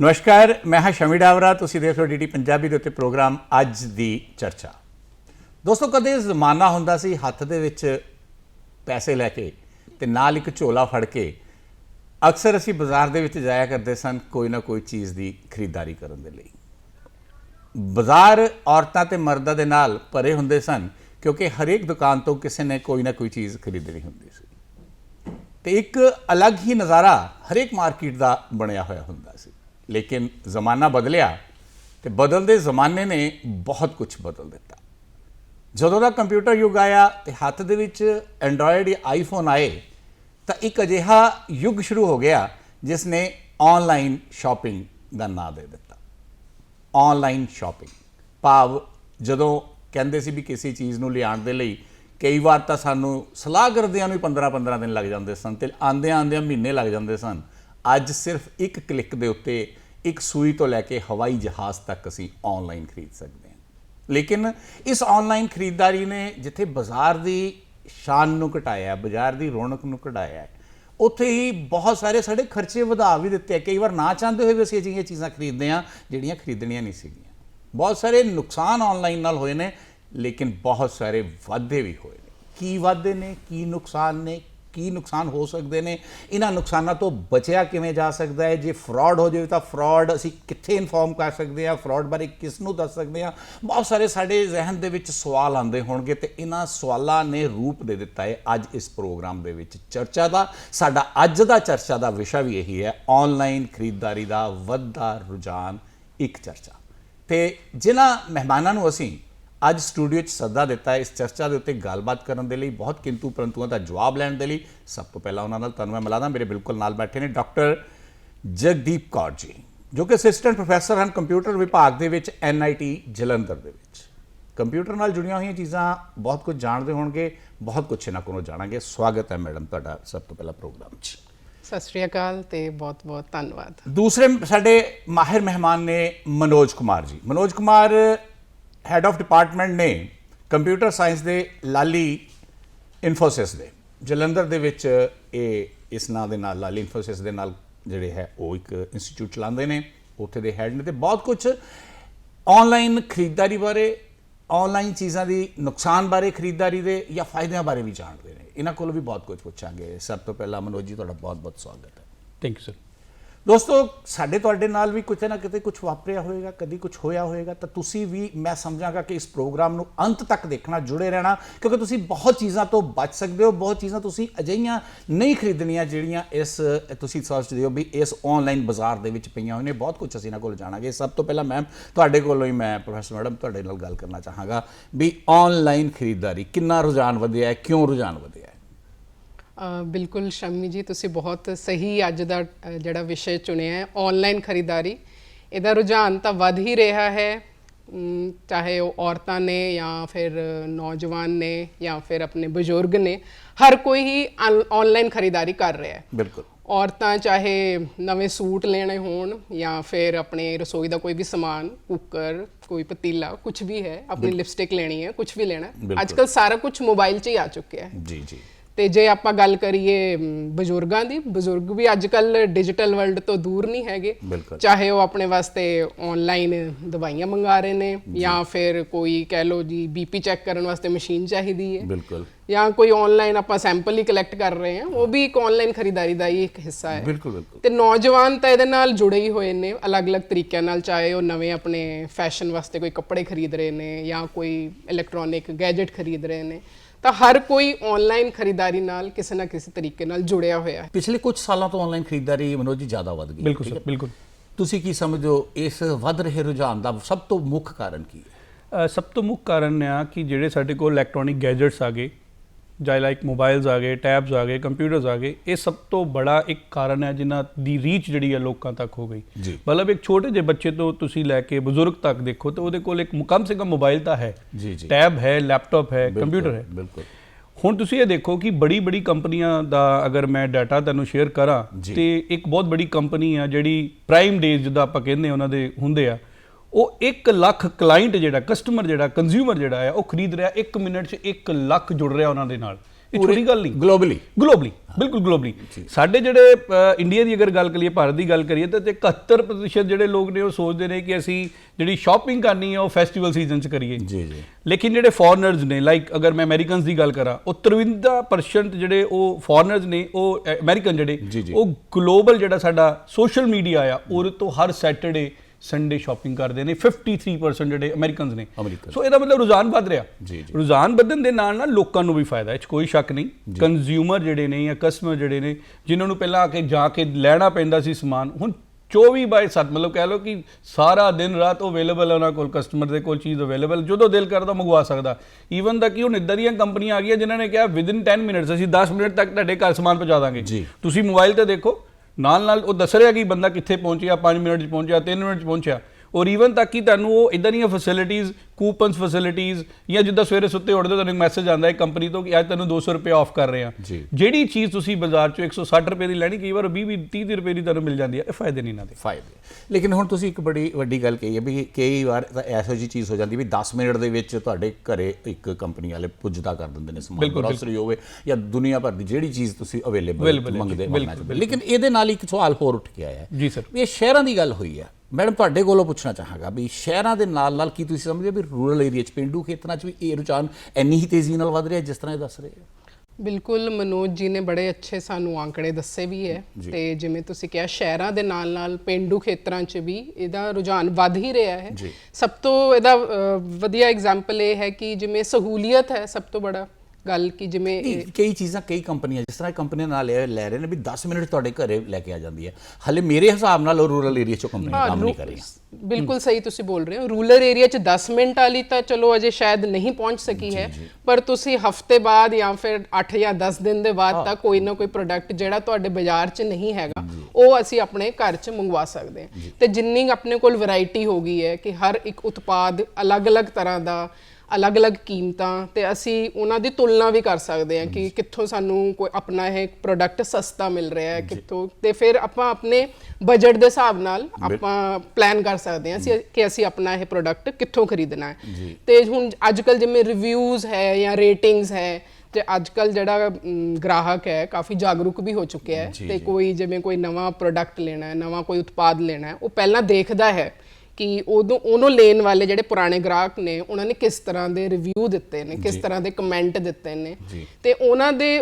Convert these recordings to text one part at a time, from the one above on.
ਨਮਸਕਾਰ, ਮੈਂ ਹਾਂ ਸ਼ਮੀ ਡਾਵਰਾ, ਤੁਸੀਂ ਦੇਖ ਰਹੇ ਹੋ ਡੀਟੀ ਪੰਜਾਬੀ ਦੇ ਉੱਤੇ ਪ੍ਰੋਗਰਾਮ ਅੱਜ ਦੀ ਚਰਚਾ। ਦੋਸਤੋ, ਕਦੇ ਜ਼ਮਾਨਾ ਹੁੰਦਾ ਸੀ ਹੱਥ ਦੇ ਵਿੱਚ ਪੈਸੇ ਲੈ ਕੇ ਤੇ ਨਾਲ ਇੱਕ ਝੋਲਾ ਫੜ ਕੇ ਅਕਸਰ ਅਸੀਂ ਬਾਜ਼ਾਰ ਦੇ ਵਿੱਚ ਜਾਇਆ ਕਰਦੇ ਸਨ ਕੋਈ ਨਾ ਕੋਈ ਚੀਜ਼ ਦੀ ਖਰੀਦਦਾਰੀ ਕਰਨ ਦੇ ਲਈ। ਬਾਜ਼ਾਰ ਔਰਤਾਂ ਤੇ ਮਰਦਾਂ ਦੇ ਨਾਲ ਭਰੇ ਹੁੰਦੇ ਸਨ ਕਿਉਂਕਿ ਹਰੇਕ ਦੁਕਾਨ ਤੋਂ ਕਿਸੇ ਨੇ ਕੋਈ ਨਾ ਕੋਈ ਚੀਜ਼ ਖਰੀਦਣੀ ਹੁੰਦੀ ਸੀ। ਤੇ ਇੱਕ ਅਲੱਗ ਹੀ ਨਜ਼ਾਰਾ ਹਰੇਕ ਮਾਰਕੀਟ ਦਾ ਬਣਿਆ ਹੋਇਆ ਹੁੰਦਾ ਸੀ। ਲੇਕਿਨ ਜ਼ਮਾਨਾ ਬਦਲਿਆ ਤੇ ਬਦਲਦੇ ਜ਼ਮਾਨੇ ਨੇ ਬਹੁਤ ਕੁਝ ਬਦਲ ਦਿੱਤਾ। ਜਦੋਂ ਦਾ ਕੰਪਿਊਟਰ ਯੁੱਗ ਆਇਆ ਤੇ ਹੱਥ ਦੇ ਵਿੱਚ ਐਂਡਰੋਇਡ ਜਾਂ ਆਈਫੋਨ ਆਏ, ਤਾਂ ਇੱਕ ਅਜਿਹਾ ਯੁੱਗ ਸ਼ੁਰੂ ਹੋ ਗਿਆ ਜਿਸ ਨੇ ਆਨਲਾਈਨ ਸ਼ਾਪਿੰਗ ਦਾ ਨਾਂ ਦੇ ਦਿੱਤਾ। ਆਨਲਾਈਨ ਸ਼ਾਪਿੰਗ ਭਾਵ ਜਦੋਂ ਕਹਿੰਦੇ ਸੀ ਵੀ ਕਿਸੇ ਚੀਜ਼ ਨੂੰ ਲਿਆਉਣ ਦੇ ਲਈ ਕਈ ਵਾਰ ਤਾਂ ਸਾਨੂੰ ਸਲਾਹ ਕਰਦਿਆਂ ਨੂੰ ਹੀ 15-15 ਦਿਨ ਲੱਗ ਜਾਂਦੇ ਸਨ ਤੇ ਆਂਦਿਆਂ ਆਂਦਿਆਂ ਮਹੀਨੇ ਲੱਗ ਜਾਂਦੇ ਸਨ। ਅੱਜ ਸਿਰਫ ਇੱਕ ਕਲਿੱਕ ਦੇ ਉੱਤੇ ਇੱਕ ਸੂਈ ਤੋਂ ਲੈ ਕੇ ਹਵਾਈ ਜਹਾਜ਼ ਤੱਕ ਅਸੀਂ ਆਨਲਾਈਨ ਖਰੀਦ ਸਕਦੇ ਹਾਂ। ਲੇਕਿਨ ਇਸ ਆਨਲਾਈਨ ਖਰੀਦਦਾਰੀ ਨੇ ਜਿੱਥੇ ਬਾਜ਼ਾਰ ਦੀ ਸ਼ਾਨ ਨੂੰ ਘਟਾਇਆ, ਬਾਜ਼ਾਰ ਦੀ ਰੌਣਕ ਨੂੰ ਘਟਾਇਆ, ਉੱਥੇ ਹੀ ਬਹੁਤ ਸਾਰੇ ਸਾਡੇ ਖਰਚੇ ਵਧਾ ਵੀ ਦਿੱਤੇ ਆ। ਕਈ ਵਾਰ ਨਾ ਚਾਹੁੰਦੇ ਹੋਏ ਵੀ ਅਸੀਂ ਅਜਿਹੀਆਂ ਚੀਜ਼ਾਂ ਖਰੀਦਦੇ ਆ ਜਿਹੜੀਆਂ ਖਰੀਦਣੀਆਂ ਨਹੀਂ ਸੀਗੀਆਂ। ਬਹੁਤ ਸਾਰੇ ਨੁਕਸਾਨ ਆਨਲਾਈਨ ਨਾਲ ਹੋਏ ਨੇ, ਲੇਕਿਨ ਬਹੁਤ ਸਾਰੇ ਵਾਧੇ ਵੀ ਹੋਏ ਨੇ। ਕੀ ਵਾਧੇ ਨੇ, ਕੀ ਨੁਕਸਾਨ ਨੇ ਕੀ ਨੁਕਸਾਨ ਹੋ ਸਕਦੇ ਨੇ? ਇਹਨਾਂ ਨੁਕਸਾਨਾਂ ਤੋਂ ਬਚਿਆ ਕਿਵੇਂ ਜਾ ਸਕਦਾ ਹੈ? ਜੇ ਫਰਾਡ ਹੋ ਜਾਵੇ ਤਾਂ ਫਰਾਡ ਅਸੀਂ ਕਿੱਥੇ ਇਨਫੋਰਮ ਕਰ ਸਕਦੇ ਹਾਂ? ਫਰਾਡ ਬਾਰੇ ਕਿਸ ਨੂੰ ਦੱਸ ਸਕਦੇ ਹਾਂ? ਬਹੁਤ ਸਾਰੇ ਸਾਡੇ ਜ਼ਿਹਨ ਦੇ ਵਿੱਚ ਸਵਾਲ ਆਉਂਦੇ ਹੋਣਗੇ ਤੇ ਇਹਨਾਂ ਸਵਾਲਾਂ ਨੇ ਰੂਪ ਦੇ ਦਿੱਤਾ ਹੈ ਅੱਜ ਇਸ ਪ੍ਰੋਗਰਾਮ ਦੇ ਵਿੱਚ ਚਰਚਾ ਦਾ। ਸਾਡਾ ਅੱਜ ਦਾ ਚਰਚਾ ਦਾ ਵਿਸ਼ਾ ਵੀ ਇਹੀ ਹੈ ਆਨਲਾਈਨ ਖਰੀਦਦਾਰੀ ਦਾ ਵੱਧਦਾ ਰੁਝਾਨ ਇੱਕ ਚਰਚਾ। ਤੇ ਜਿਨ੍ਹਾਂ ਮਹਿਮਾਨਾਂ ਨੂੰ ਅਸੀਂ ਅੱਜ ਸਟੂਡੀਓ 'ਚ ਸੱਦਾ ਦਿੱਤਾ ਹੈ ਇਸ ਚਰਚਾ ਦੇ ਉੱਤੇ ਗੱਲਬਾਤ ਕਰਨ ਦੇ ਲਈ ਬਹੁਤ ਕਿੰਤੂ ਪਰੰਤੂਆਂ ਦਾ ਜਵਾਬ ਲੈਣ ਦੇ ਲਈ। ਸਭ ਤੋਂ ਪਹਿਲਾਂ ਉਹਨਾਂ ਨਾਲ ਤੁਹਾਨੂੰ ਮੈਂ ਮਿਲਾਦਾ ਮੇਰੇ ਬਿਲਕੁਲ ਨਾਲ ਬੈਠੇ ਨੇ ਡਾਕਟਰ ਜਗਦੀਪ ਕੌਰ ਜੀ ਜੋ ਕਿ ਅਸਿਸਟੈਂਟ ਪ੍ਰੋਫੈਸਰ ਹਨ ਕੰਪਿਊਟਰ ਵਿਭਾਗ ਦੇ ਵਿੱਚ ਐਨਆਈਟੀ ਜਲੰਧਰ ਦੇ ਵਿੱਚ। ਕੰਪਿਊਟਰ ਨਾਲ ਜੁੜੀਆਂ ਹੋਈਆਂ ਚੀਜ਼ਾਂ ਬਹੁਤ ਕੁਝ ਜਾਣਦੇ ਹੋਣਗੇ ਬਹੁਤ ਕੁਝ ਇਹਨਾਂ ਕੋਲੋਂ ਜਾਣਾਂਗੇ। ਸਵਾਗਤ ਹੈ ਮੈਡਮ ਤੁਹਾਡਾ ਸਭ ਤੋਂ ਪਹਿਲਾਂ ਪ੍ਰੋਗਰਾਮ 'ਚ। ਸਤਿ ਸ਼੍ਰੀ ਅਕਾਲ ਤੇ ਬਹੁਤ-ਬਹੁਤ ਧੰਨਵਾਦ। ਦੂਸਰੇ ਸਾਡੇ ਮਾਹਿਰ ਮਹਿਮਾਨ ਨੇ Manoj Kumar ji. Manoj Kumar head of department ਨੇ ਕੰਪਿਊਟਰ ਸਾਇੰਸ ਦੇ ਲਾਲੀ ਇਨਫੋਸਿਸ ਦੇ, ਜਲੰਧਰ ਦੇ ਵਿੱਚ ਇਹ ਇਸ ਨਾਂ ਦੇ ਨਾਲ, ਲਾਲੀ ਇਨਫੋਸਿਸ ਦੇ ਨਾਲ ਜਿਹੜੇ ਹੈ, ਉਹ ਇੱਕ ਇੰਸਟੀਚਿਊਟ ਚਲਾਉਂਦੇ ਨੇ, ਉੱਥੇ ਦੇ ਹੈਡ ਨੇ ਤੇ ਬਹੁਤ ਕੁਝ ਆਨਲਾਈਨ ਖਰੀਦਦਾਰੀ ਬਾਰੇ ਆਨਲਾਈਨ ਚੀਜ਼ਾਂ ਦੀ ਨੁਕਸਾਨ ਬਾਰੇ ਖਰੀਦਦਾਰੀ ਦੇ ਜਾਂ ਫਾਇਦਿਆਂ ਬਾਰੇ ਵੀ ਜਾਣਦੇ ਨੇ। ਇਹਨਾਂ ਕੋਲੋਂ ਵੀ ਬਹੁਤ ਕੁਝ ਪੁੱਛਾਂਗੇ। ਸਭ ਤੋਂ ਪਹਿਲਾਂ ਮਨੋਜ ਜੀ, ਤੁਹਾਡਾ ਬਹੁਤ ਬਹੁਤ ਸਵਾਗਤ ਹੈ। ਥੈਂਕ ਯੂ ਸਰ ਦੋਸਤੋ, ਸਾਡੇ ਤੁਹਾਡੇ ਨਾਲ ਵੀ ਕਿਤੇ ਨਾ ਕਿਤੇ ਕੁਝ ਵਾਪਰਿਆ ਹੋਵੇਗਾ ਕਦੀ ਕੁਝ ਹੋਇਆ ਹੋਵੇਗਾ ਤਾਂ ਤੁਸੀਂ ਵੀ, ਮੈਂ ਸਮਝਾਂਗਾ ਕਿ ਇਸ ਪ੍ਰੋਗਰਾਮ ਨੂੰ ਅੰਤ ਤੱਕ ਦੇਖਣਾ, ਜੁੜੇ ਰਹਿਣਾ, ਕਿਉਂਕਿ ਤੁਸੀਂ ਬਹੁਤ ਚੀਜ਼ਾਂ ਤੋਂ ਬਚ ਸਕਦੇ ਹੋ, ਬਹੁਤ ਚੀਜ਼ਾਂ ਤੁਸੀਂ ਅਜਿਹੀਆਂ ਨਹੀਂ ਖਰੀਦਣੀਆਂ ਜਿਹੜੀਆਂ ਇਸ, ਤੁਸੀਂ ਸੋਚਦੇ ਹੋ ਵੀ ਇਸ ਆਨਲਾਈਨ ਬਾਜ਼ਾਰ ਦੇ ਵਿੱਚ ਪਈਆਂ ਹੋਈਆਂ ਨੇ। ਬਹੁਤ ਕੁਝ ਅਸੀਂ ਇਹਨਾਂ ਕੋਲ ਜਾਣਾਂਗੇ। ਸਭ ਤੋਂ ਪਹਿਲਾਂ ਮੈਮ ਤੁਹਾਡੇ ਕੋਲੋਂ ਹੀ ਮੈਂ ਪ੍ਰੋਫੈਸਰ ਮੈਡਮ ਤੁਹਾਡੇ ਨਾਲ ਗੱਲ ਕਰਨਾ ਚਾਹਾਂਗਾ ਵੀ ਆਨਲਾਈਨ ਖਰੀਦਦਾਰੀ ਕਿੰਨਾ ਰੁਝਾਨ ਵਧਿਆ ਹੈ, ਕਿਉਂ ਰੁਝਾਨ ਵਧਿਆ ਹੈ? ਬਿਲਕੁਲ ਸ਼ਮੀ ਜੀ ਤੁਸੀਂ ਬਹੁਤ ਸਹੀ ਅੱਜ ਦਾ ਜਿਹੜਾ ਵਿਸ਼ੇ ਚੁਣਿਆ ਹੈ ਆਨਲਾਈਨ ਖਰੀਦਾਰੀ ਇਹਦਾ ਰੁਝਾਨ ਤਾਂ ਵੱਧ ਹੀ ਰਿਹਾ ਹੈ। ਚਾਹੇ ਉਹ ਔਰਤਾਂ ਨੇ ਜਾਂ ਫਿਰ ਨੌਜਵਾਨ ਨੇ ਜਾਂ ਫਿਰ ਆਪਣੇ ਬਜ਼ੁਰਗ ਨੇ ਹਰ ਕੋਈ ਹੀ ਆਨਲਾਈਨ ਖਰੀਦਾਰੀ ਕਰ ਰਿਹਾ ਹੈ। ਬਿਲਕੁਲ। ਔਰਤਾਂ ਚਾਹੇ ਨਵੇਂ ਸੂਟ ਲੈਣੇ ਹੋਣ ਜਾਂ ਫਿਰ ਆਪਣੇ ਰਸੋਈ ਦਾ ਕੋਈ ਵੀ ਸਮਾਨ ਕੁੱਕਰ ਕੋਈ ਪਤੀਲਾ ਕੁਝ ਵੀ ਹੈ ਆਪਣੀ ਲਿਪਸਟਿਕ ਲੈਣੀ ਹੈ ਕੁਝ ਵੀ ਲੈਣਾ। ਅੱਜ ਕੱਲ ਸਾਰਾ ਕੁਝ ਮੋਬਾਈਲ 'ਚ ਹੀ ਆ ਚੁੱਕਿਆ ਹੈ। ਜੀ ਜੀ। ਤੇ ਜੇ ਆਪਾਂ ਗੱਲ ਕਰੀਏ ਬਜ਼ੁਰਗਾਂ ਦੀ ਬਜ਼ੁਰਗ ਵੀ ਅੱਜ ਕੱਲ ਡਿਜੀਟਲ ਵਰਲਡ ਤੋਂ ਦੂਰ ਨਹੀਂ ਹੈਗੇ। ਚਾਹੇ ਉਹ ਆਪਣੇ ਵਾਸਤੇ ਆਨਲਾਈਨ ਦਵਾਈਆਂ ਮੰਗਾ ਰਹੇ ਨੇ ਜਾਂ। ਫਿਰ ਕੋਈ ਕਹਿ ਲੋ ਜੀ ਬੀਪੀ ਚੈੱਕ ਕਰਨ ਵਾਸਤੇ ਮਸ਼ੀਨ ਚਾਹੀਦੀ ਹੈ। ਬਿਲਕੁਲ। ਜਾਂ ਕੋਈ ਆਨਲਾਈਨ ਆਪਾਂ ਸੈਂਪਲ ਹੀ ਕਲੈਕਟ ਕਰ ਰਹੇ ਹਾਂ ਉਹ ਵੀ ਇੱਕ ਆਨਲਾਈਨ ਖਰੀਦਾਰੀ ਦਾ ਹੀ ਇੱਕ ਹਿੱਸਾ ਹੈ। ਬਿਲਕੁਲ ਬਿਲਕੁਲ। ਤੇ ਨੌਜਵਾਨ ਤਾਂ ਇਹਦੇ ਨਾਲ ਜੁੜੇ ਹੀ ਹੋਏ ਨੇ ਅਲੱਗ-ਅਲੱਗ ਤਰੀਕਿਆਂ ਨਾਲ ਚਾਹੇ ਉਹ ਨਵੇਂ ਆਪਣੇ ਫੈਸ਼ਨ ਵਾਸਤੇ ਕੋਈ ਕੱਪੜੇ ਖਰੀਦ ਰਹੇ ਨੇ ਜਾਂ ਕੋਈ ਇਲੈਕਟ੍ਰੋਨਿਕ ਗੈਜਟ ਖਰੀਦ ਰਹੇ ਨੇ। ਤਾਂ ਹਰ ਕੋਈ ਆਨਲਾਈਨ ਖਰੀਦਾਰੀ ਨਾਲ ਕਿਸੇ ਨਾ ਕਿਸੇ ਤਰੀਕੇ ਨਾਲ ਜੁੜਿਆ ਹੋਇਆ ਹੈ। ਪਿਛਲੇ ਕੁਝ ਸਾਲਾਂ ਤੋਂ ਆਨਲਾਈਨ ਖਰੀਦਦਾਰੀ ਮਨੋਜ ਜੀ ਜ਼ਿਆਦਾ ਵੱਧ ਗਈ ਹੈ। ਬਿਲਕੁਲ ਸਰ ਬਿਲਕੁਲ। ਤੁਸੀਂ ਕੀ ਸਮਝਦੇ ਹੋ ਇਸ ਵੱਧ ਰਹੇ ਰੁਝਾਨ ਦਾ ਸਭ ਤੋਂ ਮੁੱਖ ਕਾਰਨ ਕੀ ਹੈ? ਸਭ ਤੋਂ ਮੁੱਖ ਕਾਰਨ ਆ ਕਿ ਜਿਹੜੇ ਸਾਡੇ ਕੋਲ ਇਲੈਕਟ੍ਰੋਨਿਕ ਗੈਜਟਸ ਆ ਗਏ ਜਾਂ ਲਾਈਕ ਮੋਬਾਈਲਸ ਆ ਗਏ ਟੈਬਸ ਆ ਗਏ ਕੰਪਿਊਟਰਸ ਆ ਗਏ ਇਹ ਸਭ ਤੋਂ ਬੜਾ ਇੱਕ ਕਾਰਨ ਹੈ ਜਿਨ੍ਹਾਂ ਦੀ ਰੀਚ ਜਿਹੜੀ ਹੈ ਲੋਕਾਂ ਤੱਕ ਹੋ ਗਈ। ਮਤਲਬ ਇੱਕ ਛੋਟੇ ਜਿਹੇ ਬੱਚੇ ਤੋਂ ਤੁਸੀਂ ਲੈ ਕੇ ਬਜ਼ੁਰਗ ਤੱਕ ਦੇਖੋ ਤੇ ਉਹਦੇ ਕੋਲ ਇੱਕ ਕਮ ਸੇ ਕਮ ਮੋਬਾਈਲ ਤਾਂ ਹੈ। ਟੈਬ ਹੈ ਲੈਪਟਾਪ ਹੈ ਕੰਪਿਊਟਰ ਹੈ ਬਿਲਕੁਲ ਹੁਣ ਤੁਸੀਂ ਇਹ ਦੇਖੋ ਕਿ ਬੜੀ ਬੜੀ ਕੰਪਨੀਆਂ ਦਾ ਅਗਰ ਮੈਂ ਡਾਟਾ ਤੁਹਾਨੂੰ ਸ਼ੇਅਰ ਕਰਾਂ। ਤੇ ਇੱਕ ਬਹੁਤ ਬੜੀ ਕੰਪਨੀ ਆ ਜਿਹੜੀ ਪ੍ਰਾਈਮ ਡੇਜ਼ ਜਿੱਦਾਂ ਆਪਾਂ ਕਹਿੰਦੇ ਉਹਨਾਂ ਦੇ ਹੁੰਦੇ ਆ ਉਹ 1 ਲੱਖ ਕਲਾਇੰਟ ਜਿਹੜਾ ਕਸਟਮਰ ਜਿਹੜਾ ਕੰਜ਼ਿਊਮਰ ਜਿਹੜਾ ਆ ਉਹ ਖਰੀਦ ਰਿਹਾ 1 ਮਿੰਟ 'ਚ 1 ਲੱਖ ਜੁੜ ਰਿਹਾ ਉਹਨਾਂ ਦੇ ਨਾਲ। ਇਹ ਛੋਟੀ ਗੱਲ ਨਹੀਂ। ਗਲੋਬਲੀ ਗਲੋਬਲੀ ਬਿਲਕੁਲ ਗਲੋਬਲੀ ਸਾਡੇ ਜਿਹੜੇ ਇੰਡੀਆ ਦੀ ਅਗਰ ਗੱਲ ਕਰੀਏ ਭਾਰਤ ਦੀ ਗੱਲ ਕਰੀਏ ਤਾਂ ਤੇ 71% ਜਿਹੜੇ ਲੋਕ ਨੇ ਉਹ ਸੋਚਦੇ ਨੇ ਕਿ ਅਸੀਂ ਜਿਹੜੀ ਸ਼ਾਪਿੰਗ ਕਰਨੀ ਹੈ ਉਹ ਫੈਸਟੀਵਲ ਸੀਜ਼ਨ 'ਚ ਕਰੀਏ। ਜੀ ਜੀ। ਲੇਕਿਨ ਜਿਹੜੇ ਫੋਰਨਰਸ ਨੇ ਲਾਈਕ ਅਗਰ ਮੈਂ ਅਮਰੀਕਨਸ ਦੀ ਗੱਲ ਕਰਾਂ ਉਹ 53% ਜਿਹੜੇ ਉਹ ਫੋਰਨਰਸ ਨੇ ਉਹ ਅਮਰੀਕਨ ਜਿਹੜੇ। ਉਹ ਗਲੋਬਲ ਜਿਹੜਾ ਸਾਡਾ ਸੋਸ਼ਲ ਮੀਡੀਆ ਆ ਉਹਦੇ ਤੋਂ ਹਰ ਸੈਟਰਡੇ ਸੰਡੇ ਸ਼ਾਪਿੰਗ ਕਰਦੇ ਨੇ 53% ਜਿਹੜੇ ਅਮਰੀਕਨਸ ਨੇ। ਸੋ ਇਹਦਾ ਮਤਲਬ ਰੁਝਾਨ ਵੱਧ ਰਿਹਾ ਜੀ, ਜੀ। ਰੁਝਾਨ ਵਧਣ ਦੇ ਨਾਲ ਨਾਲ ਲੋਕਾਂ ਨੂੰ ਵੀ ਫਾਇਦਾ ਇਹ 'ਚ ਕੋਈ ਸ਼ੱਕ ਨਹੀਂ ਕੰਜ਼ਿਊਮਰ ਜਿਹੜੇ ਨੇ ਜਾਂ ਕਸਟਮਰ ਜਿਹੜੇ ਨੇ ਜਿਨ੍ਹਾਂ ਨੂੰ ਪਹਿਲਾਂ ਆ ਕੇ ਜਾ ਕੇ ਲੈਣਾ ਪੈਂਦਾ ਸੀ ਸਮਾਨ ਹੁਣ 24 ਬਾਈ 7 ਮਤਲਬ ਕਹਿ ਲਓ ਕਿ ਸਾਰਾ ਦਿਨ ਰਾਤ ਉਹ ਅਵੇਲੇਬਲ ਹੈ ਉਹਨਾਂ ਕੋਲ ਕਸਟਮਰ ਦੇ ਕੋਲ ਚੀਜ਼ ਅਵੇਲੇਬਲ ਜਦੋਂ ਦਿਲ ਕਰਦਾ ਮੰਗਵਾ ਸਕਦਾ ਈਵਨ ਦਾ ਕਿ ਹੁਣ ਇਦਾਂ ਦੀਆਂ ਕੰਪਨੀਆਂ ਆ ਗਈਆਂ ਜਿਨ੍ਹਾਂ ਨੇ ਕਿਹਾ ਵਿਦਿਨ 10 ਮਿੰਟਸ ਅਸੀਂ 10 ਮਿੰਟ ਤੱਕ ਤੁਹਾਡੇ ਘਰ ਸਮਾਨ ਪਹੁੰਚਾ ਦਾਂਗੇ। ਤੁਸੀਂ ਮੋਬਾਈਲ ਤੇ ਦੇਖੋ ਨਾਲ ਨਾਲ ਉਹ ਦੱਸ ਰਿਹਾ ਕਿ ਬੰਦਾ ਕਿੱਥੇ ਪਹੁੰਚਿਆ 5 ਮਿੰਟ 'ਚ ਪਹੁੰਚਿਆ 3 ਮਿੰਟ 'ਚ ਪਹੁੰਚਿਆ। ਔਰ ਈਵਨ ਤੱਕ ਕਿ ਤੁਹਾਨੂੰ ਉਹ ਇਦਾਂ ਦੀਆਂ ਫੈਸਿਲਿਟੀਆਂ ਕੂਪਨਸ ਫੈਸਿਲਿਟੀਆਂ ਜਾਂ ਜਿੱਦਾਂ ਸਵੇਰੇ ਸੁੱਤੇ ਉੱਠਦੇ ਤੁਹਾਨੂੰ ਇੱਕ ਮੈਸੇਜ ਆਉਂਦਾ ਹੈ ਕੰਪਨੀ ਤੋਂ ਕਿ ਅੱਜ ਤੁਹਾਨੂੰ 200 ਰੁਪਏ ਆਫ ਕਰ ਰਹੇ ਹਾਂ। ਜੀ। ਜਿਹੜੀ ਚੀਜ਼ ਤੁਸੀਂ ਬਾਜ਼ਾਰ 'ਚੋਂ 160 ਰੁਪਏ ਦੀ ਲੈਣੀ ਕਈ ਵਾਰ 20 20 30 ਰੁਪਏ ਦੀ ਤੁਹਾਨੂੰ ਮਿਲ ਜਾਂਦੀ ਹੈ ਇਹ ਫਾਇਦੇ ਨਹੀਂ ਇਹਨਾਂ ਦੇ। ਫਾਇਦੇ। ਲੇਕਿਨ ਹੁਣ ਤੁਸੀਂ ਇੱਕ ਬੜੀ ਵੱਡੀ ਗੱਲ ਕਹੀ ਹੈ ਵੀ ਕਈ ਵਾਰ ਤਾਂ ਐਸੋ ਜੀ ਚੀਜ਼ ਹੋ ਜਾਂਦੀ ਵੀ 10 ਮਿੰਟ ਦੇ ਵਿੱਚ ਤੁਹਾਡੇ ਘਰੇ ਇੱਕ ਕੰਪਨੀ ਵਾਲੇ ਪੁੱਜਦਾ ਕਰ ਦਿੰਦੇ ਨੇ ਸਮਾਨ ਗਰੋਸਰੀ ਹੋਵੇ ਜਾਂ ਦੁਨੀਆ ਭਰ ਦੀ ਜਿਹੜੀ ਚੀਜ਼ ਤੁਸੀਂ ਅਵੇਲੇਬਲ ਮੰਗਦੇ ਮੰਗਣਾ ਲੇਕਿਨ ਇਹਦੇ ਨਾਲ ਇੱਕ ਸਵਾਲ ਹੋਰ ਉੱਠ ਕੇ ਆਇਆ ਹੈ। ਜੀ ਸਰ। ਇਹ ਸ਼ਹਿਰਾਂ ਦੀ ਗੱਲ ਹੋਈ ਹੈ। ਮੈਡਮ ਤੁਹਾਡੇ ਕੋਲੋਂ ਪੁੱਛਣਾ ਚਾਹਾਂਗਾ ਵੀ ਸ਼ਹਿਰਾਂ ਦੇ ਨਾਲ ਨਾਲ ਕੀ ਤੁਸੀਂ ਸਮਝਦੇ ਹੋ ਵੀ ਰੂਰਲ ਏਰੀਆ 'ਚ ਪਿੰਡੂ ਖੇਤਰਾਂ 'ਚ ਵੀ ਇਹ ਰੁਝਾਨ ਇੰਨੀ ਹੀ ਤੇਜ਼ੀ ਨਾਲ ਵੱਧ ਰਿਹਾ ਜਿਸ ਤਰ੍ਹਾਂ ਇਹ ਦੱਸ ਰਹੇ ਹੋ ਬਿਲਕੁਲ ਮਨੋਜ ਜੀ ਨੇ ਬੜੇ ਅੱਛੇ ਸਾਨੂੰ ਆંકੜੇ ਦੱਸੇ ਵੀ ਹੈ ਤੇ ਜਿਵੇਂ ਤੁਸੀਂ ਕਿਹਾ ਸ਼ਹਿਰਾਂ ਦੇ ਨਾਲ ਨਾਲ ਪਿੰਡੂ ਖੇਤਰਾਂ 'ਚ ਵੀ ਇਹਦਾ ਰੁਝਾਨ ਵੱਧ ਹੀ ਰਿਹਾ ਹੈ। ਸਭ ਤੋਂ ਇਹਦਾ ਵਧੀਆ ਐਗਜ਼ਾਮਪਲ ਇਹ ਹੈ ਕਿ ਜਿਵੇਂ ਸਹੂਲੀਅਤ ਹੈ ਸਭ ਤੋਂ ਬੜਾ ਗੱਲ ਕਿ ਜਿਵੇਂ ਕਈ ਚੀਜ਼ਾਂ ਕਈ ਕੰਪਨੀਆਂ ਜਿਸ ਤਰ੍ਹਾਂ ਕੰਪਨੀਆਂ ਨਾਲ ਲੈ ਰਹੇ ਨੇ ਵੀ 10 ਮਿੰਟ ਤੁਹਾਡੇ ਘਰੇ ਲੈ ਕੇ ਆ ਜਾਂਦੀ ਹੈ। ਹਲੇ ਮੇਰੇ ਹਿਸਾਬ ਨਾਲ ਉਹ ਰੂਰਲ ਏਰੀਆ 'ਚੋਂ ਕੰਮ ਨਹੀਂ ਕਰ ਰਹੀਆਂ। ਬਿਲਕੁਲ ਸਹੀ ਤੁਸੀਂ ਬੋਲ ਰਹੇ ਹੋ। ਰੂਰਲ ਏਰੀਆ 'ਚ 10 ਮਿੰਟ ਵਾਲੀ ਤਾਂ ਚਲੋ ਅਜੇ ਸ਼ਾਇਦ ਨਹੀਂ ਪਹੁੰਚ ਸਕੀ ਹੈ ਪਰ ਤੁਸੀਂ ਹਫ਼ਤੇ ਬਾਅਦ ਜਾਂ ਫਿਰ 8 ਜਾਂ 10 ਦਿਨ ਦੇ ਬਾਅਦ ਤਾਂ ਕੋਈ ਨਾ ਕੋਈ ਪ੍ਰੋਡਕਟ ਜਿਹੜਾ ਤੁਹਾਡੇ ਬਾਜ਼ਾਰ 'ਚ ਨਹੀਂ ਹੈਗਾ ਉਹ ਅਸੀਂ ਆਪਣੇ ਘਰ 'ਚ ਮੰਗਵਾ ਸਕਦੇ ਹਾਂ। ਤੇ ਜਿੰਨੀ ਆਪਣੇ ਕੋਲ ਵੈਰਾਈਟੀ ਹੋ ਗਈ ਹੈ ਕਿ ਹਰ ਇੱਕ ਉਤਪਾਦ ਅਲੱਗ-ਅਲੱਗ ਤਰ੍ਹਾਂ ਦਾ ਅਲੱਗ-ਅਲੱਗ ਕੀਮਤਾਂ ਤੇ ਅਸੀਂ ਉਹਨਾਂ ਦੀ ਤੁਲਨਾ ਵੀ ਕਰ ਸਕਦੇ ਹਾਂ ਕਿ ਕਿੱਥੋਂ ਸਾਨੂੰ ਕੋਈ ਆਪਣਾ ਇਹ ਪ੍ਰੋਡਕਟ ਸਸਤਾ ਮਿਲ ਰਿਹਾ ਹੈ ਕਿੱਥੋਂ ਤੇ ਫਿਰ ਆਪਾਂ ਆਪਣੇ ਬਜਟ ਦੇ ਹਿਸਾਬ ਨਾਲ ਆਪਾਂ ਪਲਾਨ ਕਰ ਸਕਦੇ ਹਾਂ ਅਸੀਂ ਕਿ ਅਸੀਂ ਆਪਣਾ ਇਹ ਪ੍ਰੋਡਕਟ ਕਿੱਥੋਂ ਖਰੀਦਣਾ ਹੈ। ਤੇ ਹੁਣ ਅੱਜਕੱਲ ਜਿਵੇਂ ਰਿਵਿਊਜ਼ ਹੈ ਜਾਂ ਰੇਟਿੰਗਸ ਹੈ ਤੇ ਅੱਜਕੱਲ ਜਿਹੜਾ ਗ੍ਰਾਹਕ ਹੈ ਕਾਫੀ ਜਾਗਰੂਕ ਵੀ ਹੋ ਚੁੱਕਿਆ ਹੈ ਤੇ ਕੋਈ ਜਿਵੇਂ ਕੋਈ ਨਵਾਂ ਪ੍ਰੋਡਕਟ ਲੈਣਾ ਹੈ ਨਵਾਂ ਕੋਈ ਉਤਪਾਦ ਲੈਣਾ ਹੈ ਉਹ ਪਹਿਲਾਂ ਦੇਖਦਾ ਹੈ ਕਿ ਉਦੋਂ ਉਹਨੂੰ ਲੈਣ ਵਾਲੇ ਜਿਹੜੇ ਪੁਰਾਣੇ ਗ੍ਰਾਹਕ ਨੇ ਉਹਨਾਂ ਨੇ ਕਿਸ ਤਰ੍ਹਾਂ ਦੇ ਰਿਵਿਊ ਦਿੱਤੇ ਨੇ ਕਿਸ ਤਰ੍ਹਾਂ ਦੇ ਕਮੈਂਟ ਦਿੱਤੇ ਨੇ। ਤੇ ਉਹਨਾਂ ਦੇ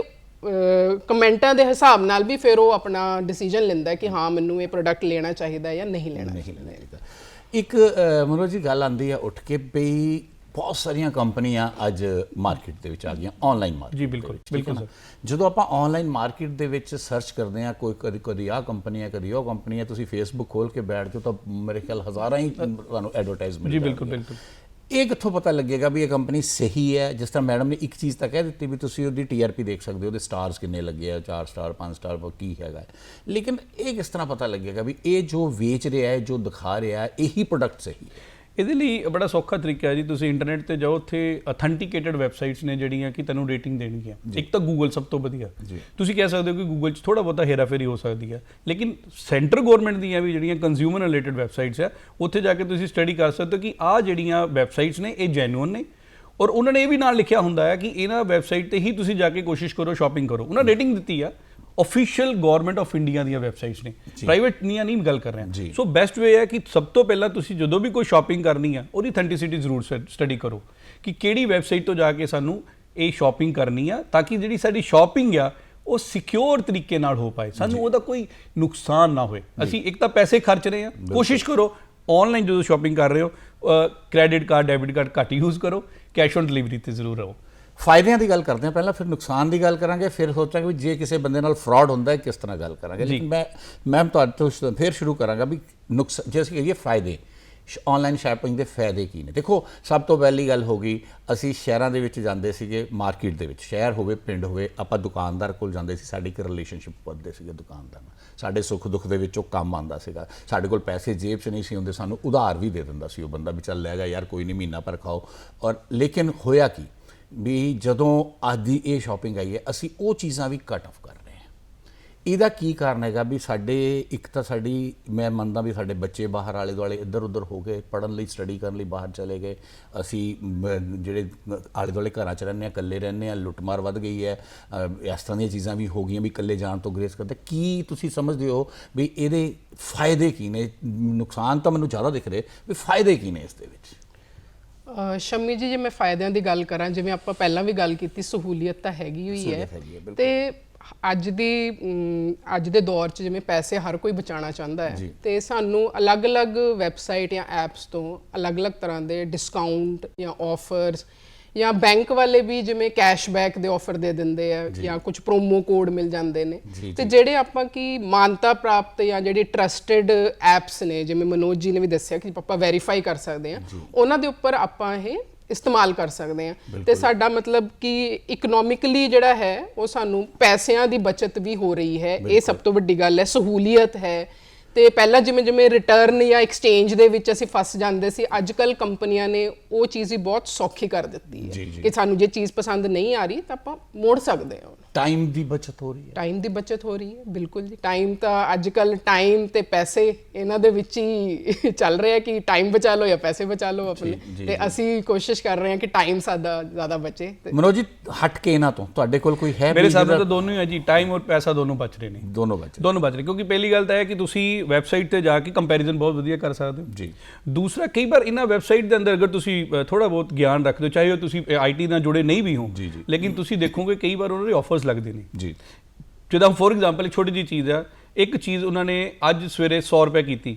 ਕਮੈਂਟਾਂ ਦੇ ਹਿਸਾਬ ਨਾਲ ਵੀ ਫਿਰ ਉਹ ਆਪਣਾ ਡਿਸੀਜਨ ਲੈਂਦਾ ਹੈ ਕਿ ਹਾਂ ਮੈਨੂੰ ਇਹ ਪ੍ਰੋਡਕਟ ਲੈਣਾ ਚਾਹੀਦਾ ਹੈ ਜਾਂ ਨਹੀਂ ਲੈਣਾ ਨਹੀਂ ਲੈਣਾ ਇੱਕ ਮਨੋਜ ਜੀ ਗੱਲ ਆਂਦੀ ਆ ਉੱਠ ਕੇ ਵੀ ਬਹੁਤ ਸਾਰੀਆਂ ਕੰਪਨੀਆਂ ਅੱਜ ਮਾਰਕੀਟ ਦੇ ਵਿੱਚ ਆ ਗਈਆਂ ਆਨਲਾਈਨ ਮਾਰਕੀਟ ਜੀ, ਬਿਲਕੁਲ, ਬਿਲਕੁਲ ਸਰ। ਜਦੋਂ ਆਪਾਂ ਆਨਲਾਈਨ ਮਾਰਕੀਟ ਦੇ ਵਿੱਚ ਸਰਚ ਕਰਦੇ ਆ ਕੋਈ ਕਦੀ ਕਦੀ ਆ ਕੰਪਨੀ ਹੈ ਕਦੀ ਉਹ ਕੰਪਨੀ ਹੈ ਤੁਸੀਂ ਫੇਸਬੁੱਕ ਖੋਲ ਕੇ ਬੈਠ ਜਾਓ ਤਾਂ ਮੇਰੇ ਖਿਆਲ ਹਜ਼ਾਰਾਂ ਹੀ ਤੁਹਾਨੂੰ ਐਡਵਰਟਾਈਜ਼ਮੈਂਟ ਜੀ ਬਿਲਕੁਲ ਬਿਲਕੁਲ। ਇਹ ਕਿੱਥੋਂ ਪਤਾ ਲੱਗੇਗਾ ਵੀ ਇਹ ਕੰਪਨੀ ਸਹੀ ਹੈ? ਜਿਸ ਤਰ੍ਹਾਂ ਮੈਡਮ ਨੇ ਇੱਕ ਚੀਜ਼ ਤਾਂ ਕਹਿ ਦਿੱਤੀ ਵੀ ਤੁਸੀਂ ਉਹਦੀ ਟੀਆਰਪੀ ਦੇਖ ਸਕਦੇ ਹੋ ਉਹਦੇ ਸਟਾਰਸ ਕਿੰਨੇ ਲੱਗੇ ਆ 4 ਸਟਾਰ 5 ਸਟਾਰ ਉਹ ਕੀ ਹੈਗਾ ਹੈ। ਲੇਕਿਨ ਇਹ ਕਿਸ ਤਰ੍ਹਾਂ ਪਤਾ ਲੱਗੇਗਾ ਵੀ ਇਹ ਜੋ ਵੇਚ ਰਿਹਾ ਹੈ ਜੋ ਦਿਖਾ ਰਿਹਾ ਹੈ ਇਹੀ ਪ੍ਰੋਡਕਟ ਸਹੀ ਹੈ? ਇਹਦੇ ਲਈ ਬੜਾ ਸੌਖਾ ਤਰੀਕਾ ਹੈ ਜੀ ਤੁਸੀਂ ਇੰਟਰਨੈਟ ਤੇ ਜਾਓ ਉੱਥੇ ਅਥੈਂਟੀਕੇਟਡ ਵੈਬਸਾਈਟਸ ਨੇ ਜਿਹੜੀਆਂ ਕਿ ਤੁਹਾਨੂੰ ਰੇਟਿੰਗ ਦੇਣਗੀਆਂ। ਇੱਕ ਤਾਂ ਗੂਗਲ ਸਭ ਤੋਂ ਵਧੀਆ। ਤੁਸੀਂ ਕਹਿ ਸਕਦੇ ਹੋ ਕਿ ਗੂਗਲ 'ਚ ਥੋੜਾ ਬਹੁਤਾ ਹੇਰਾਫੇਰੀ ਹੋ ਸਕਦੀ ਹੈ ਲੇਕਿਨ ਸੈਂਟਰ ਗਵਰਨਮੈਂਟ ਦੀਆਂ ਵੀ ਜਿਹੜੀਆਂ ਕੰਜ਼ਿਊਮਰ ਰਿਲੇਟਡ ਵੈਬਸਾਈਟਸ ਆ ਉੱਥੇ ਜਾ ਕੇ ਤੁਸੀਂ ਸਟੱਡੀ ਕਰ ਸਕਦੇ ਹੋ ਕਿ ਆਹ ਜਿਹੜੀਆਂ ਵੈਬਸਾਈਟਸ ਨੇ ਇਹ ਜੈਨੂਇਨ ਨੇ। ਔਰ ਉਹਨਾਂ ਨੇ ਇਹ ਵੀ ਨਾਲ ਲਿਖਿਆ ਹੁੰਦਾ ਹੈ ਕਿ ਇਹਨਾਂ ਵੈਬਸਾਈਟ ਤੇ ਹੀ ਤੁਸੀਂ ਜਾ ਕੇ ਕੋਸ਼ਿਸ਼ ਕਰੋ ਸ਼ਾਪਿੰਗ ਕਰੋ। ਉਹਨਾਂ ਰੇਟਿੰਗ ਦਿੱਤੀ ਆ ਅਫੀਸ਼ੀਅਲ ਗਵਰਨਮੈਂਟ ਆਫ ਇੰਡੀਆ ਦੀਆਂ ਵੈਬਸਾਈਟਸ ਨੇ। ਪ੍ਰਾਈਵੇਟ ਨੀਆਂ ਨਹੀਂ ਗੱਲ ਕਰ ਰਹੇ। ਹਾਂ ਸੋ ਬੈਸਟ ਵੇ ਹੈ ਕਿ ਸਭ ਤੋਂ ਪਹਿਲਾਂ ਤੁਸੀਂ ਜਦੋਂ ਵੀ ਕੋਈ ਸ਼ਾਪਿੰਗ ਕਰਨੀ ਆ ਉਹਦੀ ਅਥੈਂਟਿਸਿਟੀ ਜ਼ਰੂਰ ਸਟੱਡੀ ਕਰੋ ਕਿ ਕਿਹੜੀ ਵੈਬਸਾਈਟ ਤੋਂ ਜਾ ਕੇ ਸਾਨੂੰ ਇਹ ਸ਼ਾਪਿੰਗ ਕਰਨੀ ਆ ਤਾਂ ਕਿ ਜਿਹੜੀ ਸਾਡੀ ਸ਼ਾਪਿੰਗ ਆ ਉਹ ਸਿਕਿਉਰ ਤਰੀਕੇ ਨਾਲ ਹੋ ਪਾਏ। ਸਾਨੂੰ ਉਹਦਾ ਕੋਈ ਨੁਕਸਾਨ ਨਾ ਹੋਏ। ਅਸੀਂ ਇੱਕ ਤਾਂ ਪੈਸੇ ਖਰਚ ਰਹੇ ਆ। ਕੋਸ਼ਿਸ਼ ਕਰੋ ਆਨਲਾਈਨ ਜਦੋਂ ਸ਼ਾਪਿੰਗ ਕਰ ਰਹੇ ਹੋ ਕ੍ਰੈਡਿਟ ਕਾਰਡ ਡੈਬਿਟ ਕਾਰਡ ਘੱਟ ਯੂਜ਼ ਕਰੋ ਕੈਸ਼ ਔਨ ਡਿਲੀਵਰੀ ਤੇ ਜ਼ਰੂਰ ਰਹੋ। ਫਾਇਦਿਆਂ ਦੀ ਗੱਲ ਕਰਦੇ ਹਾਂ ਪਹਿਲਾਂ ਫਿਰ ਨੁਕਸਾਨ ਦੀ ਗੱਲ ਕਰਾਂਗੇ ਫਿਰ ਸੋਚਾਂਗੇ ਵੀ ਜੇ ਕਿਸੇ ਬੰਦੇ ਨਾਲ ਫਰਾਡ ਹੁੰਦਾ ਹੈ ਕਿਸ ਤਰ੍ਹਾਂ ਗੱਲ ਕਰਾਂਗੇ। ਲੇਕਿਨ ਮੈਂ ਮੈਮ ਤੁਹਾਡੇ ਤੋਂ ਫਿਰ ਸ਼ੁਰੂ ਕਰਾਂਗਾ ਵੀ ਨੁਕਸ ਜੇ ਅਸੀਂ ਕਹੀਏ ਫਾਇਦੇ ਆਨਲਾਈਨ ਸ਼ਾਪਿੰਗ ਦੇ ਫਾਇਦੇ ਕੀ ਨੇ? ਦੇਖੋ ਸਭ ਤੋਂ ਪਹਿਲੀ ਗੱਲ ਹੋ ਗਈ ਅਸੀਂ ਸ਼ਹਿਰਾਂ ਦੇ ਵਿੱਚ ਜਾਂਦੇ ਸੀਗੇ ਮਾਰਕੀਟ ਦੇ ਵਿੱਚ। ਸ਼ਹਿਰ ਹੋਵੇ ਪਿੰਡ ਹੋਵੇ ਆਪਾਂ ਦੁਕਾਨਦਾਰ ਕੋਲ ਜਾਂਦੇ ਸੀ ਸਾਡੀ ਇੱਕ ਰਿਲੇਸ਼ਨਸ਼ਿਪ ਵੱਧਦੇ ਸੀਗੇ ਦੁਕਾਨਦਾਰ ਨਾਲ। ਸਾਡੇ ਸੁੱਖ ਦੁੱਖ ਦੇ ਵਿੱਚ ਉਹ ਕੰਮ ਆਉਂਦਾ ਸੀਗਾ। ਸਾਡੇ ਕੋਲ ਪੈਸੇ ਜੇਬ 'ਚ ਨਹੀਂ ਸੀ ਹੁੰਦੇ ਸਾਨੂੰ ਉਧਾਰ ਵੀ ਦੇ ਦਿੰਦਾ ਸੀ ਉਹ ਬੰਦਾ ਵੀ ਚੱਲ ਲੈ ਜਾ ਯਾਰ ਕੋਈ ਨਹੀਂ ਮਹੀਨਾ ਪਰ ਖਾਓ। ਔਰ ਲੇਕਿਨ ਹੋਇਆ ਕੀ? ਵੀ ਜਦੋਂ ਅੱਜ ਦੀ ਇਹ ਸ਼ਾਪਿੰਗ ਆਈ ਹੈ, ਅਸੀਂ ਉਹ ਚੀਜ਼ਾਂ ਵੀ ਕੱਟ ਆਫ ਕਰ ਰਹੇ ਹਾਂ। ਇਹਦਾ ਕੀ ਕਾਰਨ ਹੈਗਾ ਵੀ ਸਾਡੇ, ਇੱਕ ਤਾਂ ਸਾਡੀ, ਮੈਂ ਮੰਨਦਾ ਵੀ ਸਾਡੇ ਬੱਚੇ ਬਾਹਰ ਆਲੇ ਦੁਆਲੇ ਇੱਧਰ ਉੱਧਰ ਹੋ ਗਏ ਪੜਨ ਲਈ ਸਟੱਡੀ ਕਰਨ ਲਈ ਬਾਹਰ ਚਲੇ ਗਏ। ਅਸੀਂ ਜਿਹੜੇ ਆਲੇ ਦੁਆਲੇ ਘਰਾਂ 'ਚ ਰਹਿੰਦੇ ਆ ਇਕੱਲੇ ਰਹਿੰਦੇ ਆ ਲੁੱਟਮਾਰ ਵੱਧ ਗਈ ਹੈ। ਇਸ ਤਰ੍ਹਾਂ ਦੀਆਂ ਚੀਜ਼ਾਂ ਵੀ ਹੋ ਗਈਆਂ ਵੀ ਇਕੱਲੇ ਜਾਣ ਤੋਂ ਗਰੇਸ ਕਰਦੇ। ਕੀ ਤੁਸੀਂ ਸਮਝਦੇ ਹੋ ਵੀ ਇਹਦੇ ਫਾਇਦੇ ਕੀ ਨੇ? ਨੁਕਸਾਨ ਤਾਂ ਮੈਨੂੰ ਜ਼ਿਆਦਾ ਦਿਖ ਰਹੇ, ਵੀ ਫਾਇਦੇ ਕੀ ਨੇ ਇਸ ਦੇ ਵਿੱਚ? ਸ਼ੰਮੀ ਜੀ ਜੇ ਮੈਂ ਫਾਇਦਿਆਂ ਦੀ ਗੱਲ ਕਰਾਂ ਜਿਵੇਂ ਆਪਾਂ ਪਹਿਲਾਂ ਵੀ ਗੱਲ ਕੀਤੀ ਸਹੂਲੀਅਤ ਤਾਂ ਹੈਗੀ ਹੋਈ ਹੈ। ਤੇ ਅੱਜ ਦੀ ਅੱਜ ਦੇ ਦੌਰ 'ਚ ਜਿਵੇਂ ਪੈਸੇ ਹਰ ਕੋਈ ਬਚਾਉਣਾ ਚਾਹੁੰਦਾ ਹੈ ਤੇ ਸਾਨੂੰ ਅਲੱਗ-ਅਲੱਗ ਵੈਬਸਾਈਟ ਜਾਂ ਐਪਸ ਤੋਂ ਅਲੱਗ-ਅਲੱਗ ਤਰ੍ਹਾਂ ਦੇ ਡਿਸਕਾਊਂਟ ਜਾਂ ਆਫਰਸ ਜਾਂ ਬੈਂਕ ਵਾਲੇ ਵੀ ਜਿਵੇਂ ਕੈਸ਼ਬੈਕ ਦੇ ਆਫਰ ਦੇ ਦਿੰਦੇ ਆ ਜਾਂ। ਕੁਝ ਪ੍ਰੋਮੋ ਕੋਡ ਮਿਲ ਜਾਂਦੇ ਨੇ। ਤੇ ਜਿਹੜੇ ਆਪਾਂ ਕੀ ਮਾਨਤਾ ਪ੍ਰਾਪਤ ਜਾਂ ਜਿਹੜੇ ਟਰਸਟਡ ਐਪਸ ਨੇ ਜਿਵੇਂ ਮਨੋਜ ਜੀ ਨੇ ਵੀ ਦੱਸਿਆ ਕਿ ਆਪਾਂ ਵੈਰੀਫਾਈ ਕਰ ਸਕਦੇ ਆ ਉਹਨਾਂ ਦੇ ਉੱਪਰ ਆਪਾਂ ਇਹ ਇਸਤੇਮਾਲ ਕਰ ਸਕਦੇ ਆ ਤੇ ਸਾਡਾ ਮਤਲਬ ਕਿ ਇਕਨੋਮਿਕਲੀ ਜਿਹੜਾ ਹੈ ਉਹ ਸਾਨੂੰ ਪੈਸਿਆਂ ਦੀ ਬਚਤ ਵੀ ਹੋ ਰਹੀ ਹੈ। ਇਹ ਸਭ ਤੋਂ ਵੱਡੀ ਗੱਲ ਹੈ ਸਹੂਲੀਅਤ ਹੈ। ਤੇ ਪਹਿਲਾਂ ਜਿਵੇਂ ਜਿਵੇਂ ਰਿਟਰਨ ਜਾਂ ਐਕਸਚੇਂਜ ਦੇ ਵਿੱਚ ਅਸੀਂ ਫਸ ਜਾਂਦੇ ਸੀ ਅੱਜ ਕੱਲ ਕੰਪਨੀਆਂ ਨੇ ਉਹ ਚੀਜ਼ ਹੀ ਬਹੁਤ ਸੌਖੀ ਕਰ ਦਿੱਤੀ ਹੈ ਕਿ ਸਾਨੂੰ ਜੇ ਚੀਜ਼ ਪਸੰਦ ਨਹੀਂ ਆ ਰਹੀ ਤਾਂ ਆਪਾਂ ਮੋੜ ਸਕਦੇ ਹਾਂ ਟਾਈਮ ਦੀ ਬਚਤ ਹੋ ਰਹੀ ਹੈ। ਟਾਈਮ ਦੀ ਬਚਤ ਹੋ ਰਹੀ ਹੈ ਬਿਲਕੁਲ ਜੀ। ਟਾਈਮ ਤਾਂ ਅੱਜ ਕੱਲ ਟਾਈਮ ਤੇ ਪੈਸੇ ਇਹਨਾਂ ਦੇ ਵਿੱਚ ਹੀ ਚੱਲ ਰਿਹਾ ਕਿ ਟਾਈਮ ਬਚਾ ਲਓ ਜਾਂ ਪੈਸੇ ਬਚਾ ਲਓ ਆਪਣੇ। ਤੇ ਅਸੀਂ ਕੋਸ਼ਿਸ਼ ਕਰ ਰਹੇ ਹਾਂ ਕਿ ਟਾਈਮ ਸਾਡਾ ਜ਼ਿਆਦਾ ਬਚੇ ਮਨੋਜ ਜੀ ਹਟ ਕੇ ਇਹਨਾਂ ਤੋਂ। ਤੁਹਾਡੇ ਕੋਲ ਕੋਈ ਹੈ ਮੇਰੇ ਜਿਹਦਾ- ਤਾਂ ਦੋਨੋਂ ਹੀ ਹੈ ਜੀ। ਟਾਈਮ ਔਰ ਪੈਸਾ ਦੋਨੋਂ ਬਚ ਰਹੇ ਨੇ। ਦੋਨੋਂ ਬਚ ਦੋਨੋਂ ਬਚ ਰਹੇ। ਕਿਉਂਕਿ ਪਹਿਲੀ ਗੱਲ ਤਾਂ ਇਹ ਹੈ ਕਿ ਤੁਸੀਂ ਵੈਬਸਾਈਟ ਤੇ ਜਾ ਕੇ ਕੰਪੈਰੀਜ਼ਨ ਬਹੁਤ ਵਧੀਆ ਕਰ ਸਕਦੇ ਹੋ। ਜੀ। ਦੂਸਰਾ ਕਈ ਵਾਰ ਇਹਨਾਂ ਵੈਬਸਾਈਟ ਦੇ ਅੰਦਰ ਅਗਰ ਤੁਸੀਂ ਥੋੜਾ ਬਹੁਤ ਗਿਆਨ ਰੱਖਦੇ ਹੋ ਚਾਹੇ ਉਹ ਤੁਸੀਂ ਆਈਟੀ ਨਾਲ ਜੁੜੇ ਨਹੀਂ ਵੀ ਹੋ ਜੀ, ਜੀ। ਲੇਕਿਨ ਤੁਸੀਂ ਦੇਖੋਗੇ ਕਈ ਵਾਰ ਉਹਨਾਂ ਦੇ ਆਫਰਸ ਲੱਗਦੇ ਨੇ ਜੀ। ਜਿੱਦਾਂ ਫੋਰ ਐਗਜ਼ਾਮਪਲ ਇੱਕ ਛੋਟੀ ਜੀ ਚੀਜ਼ ਆ ਇੱਕ ਚੀਜ਼ ਉਹਨਾਂ ਨੇ ਅੱਜ ਸਵੇਰੇ 100 ਰੁਪਏ ਕੀਤੀ।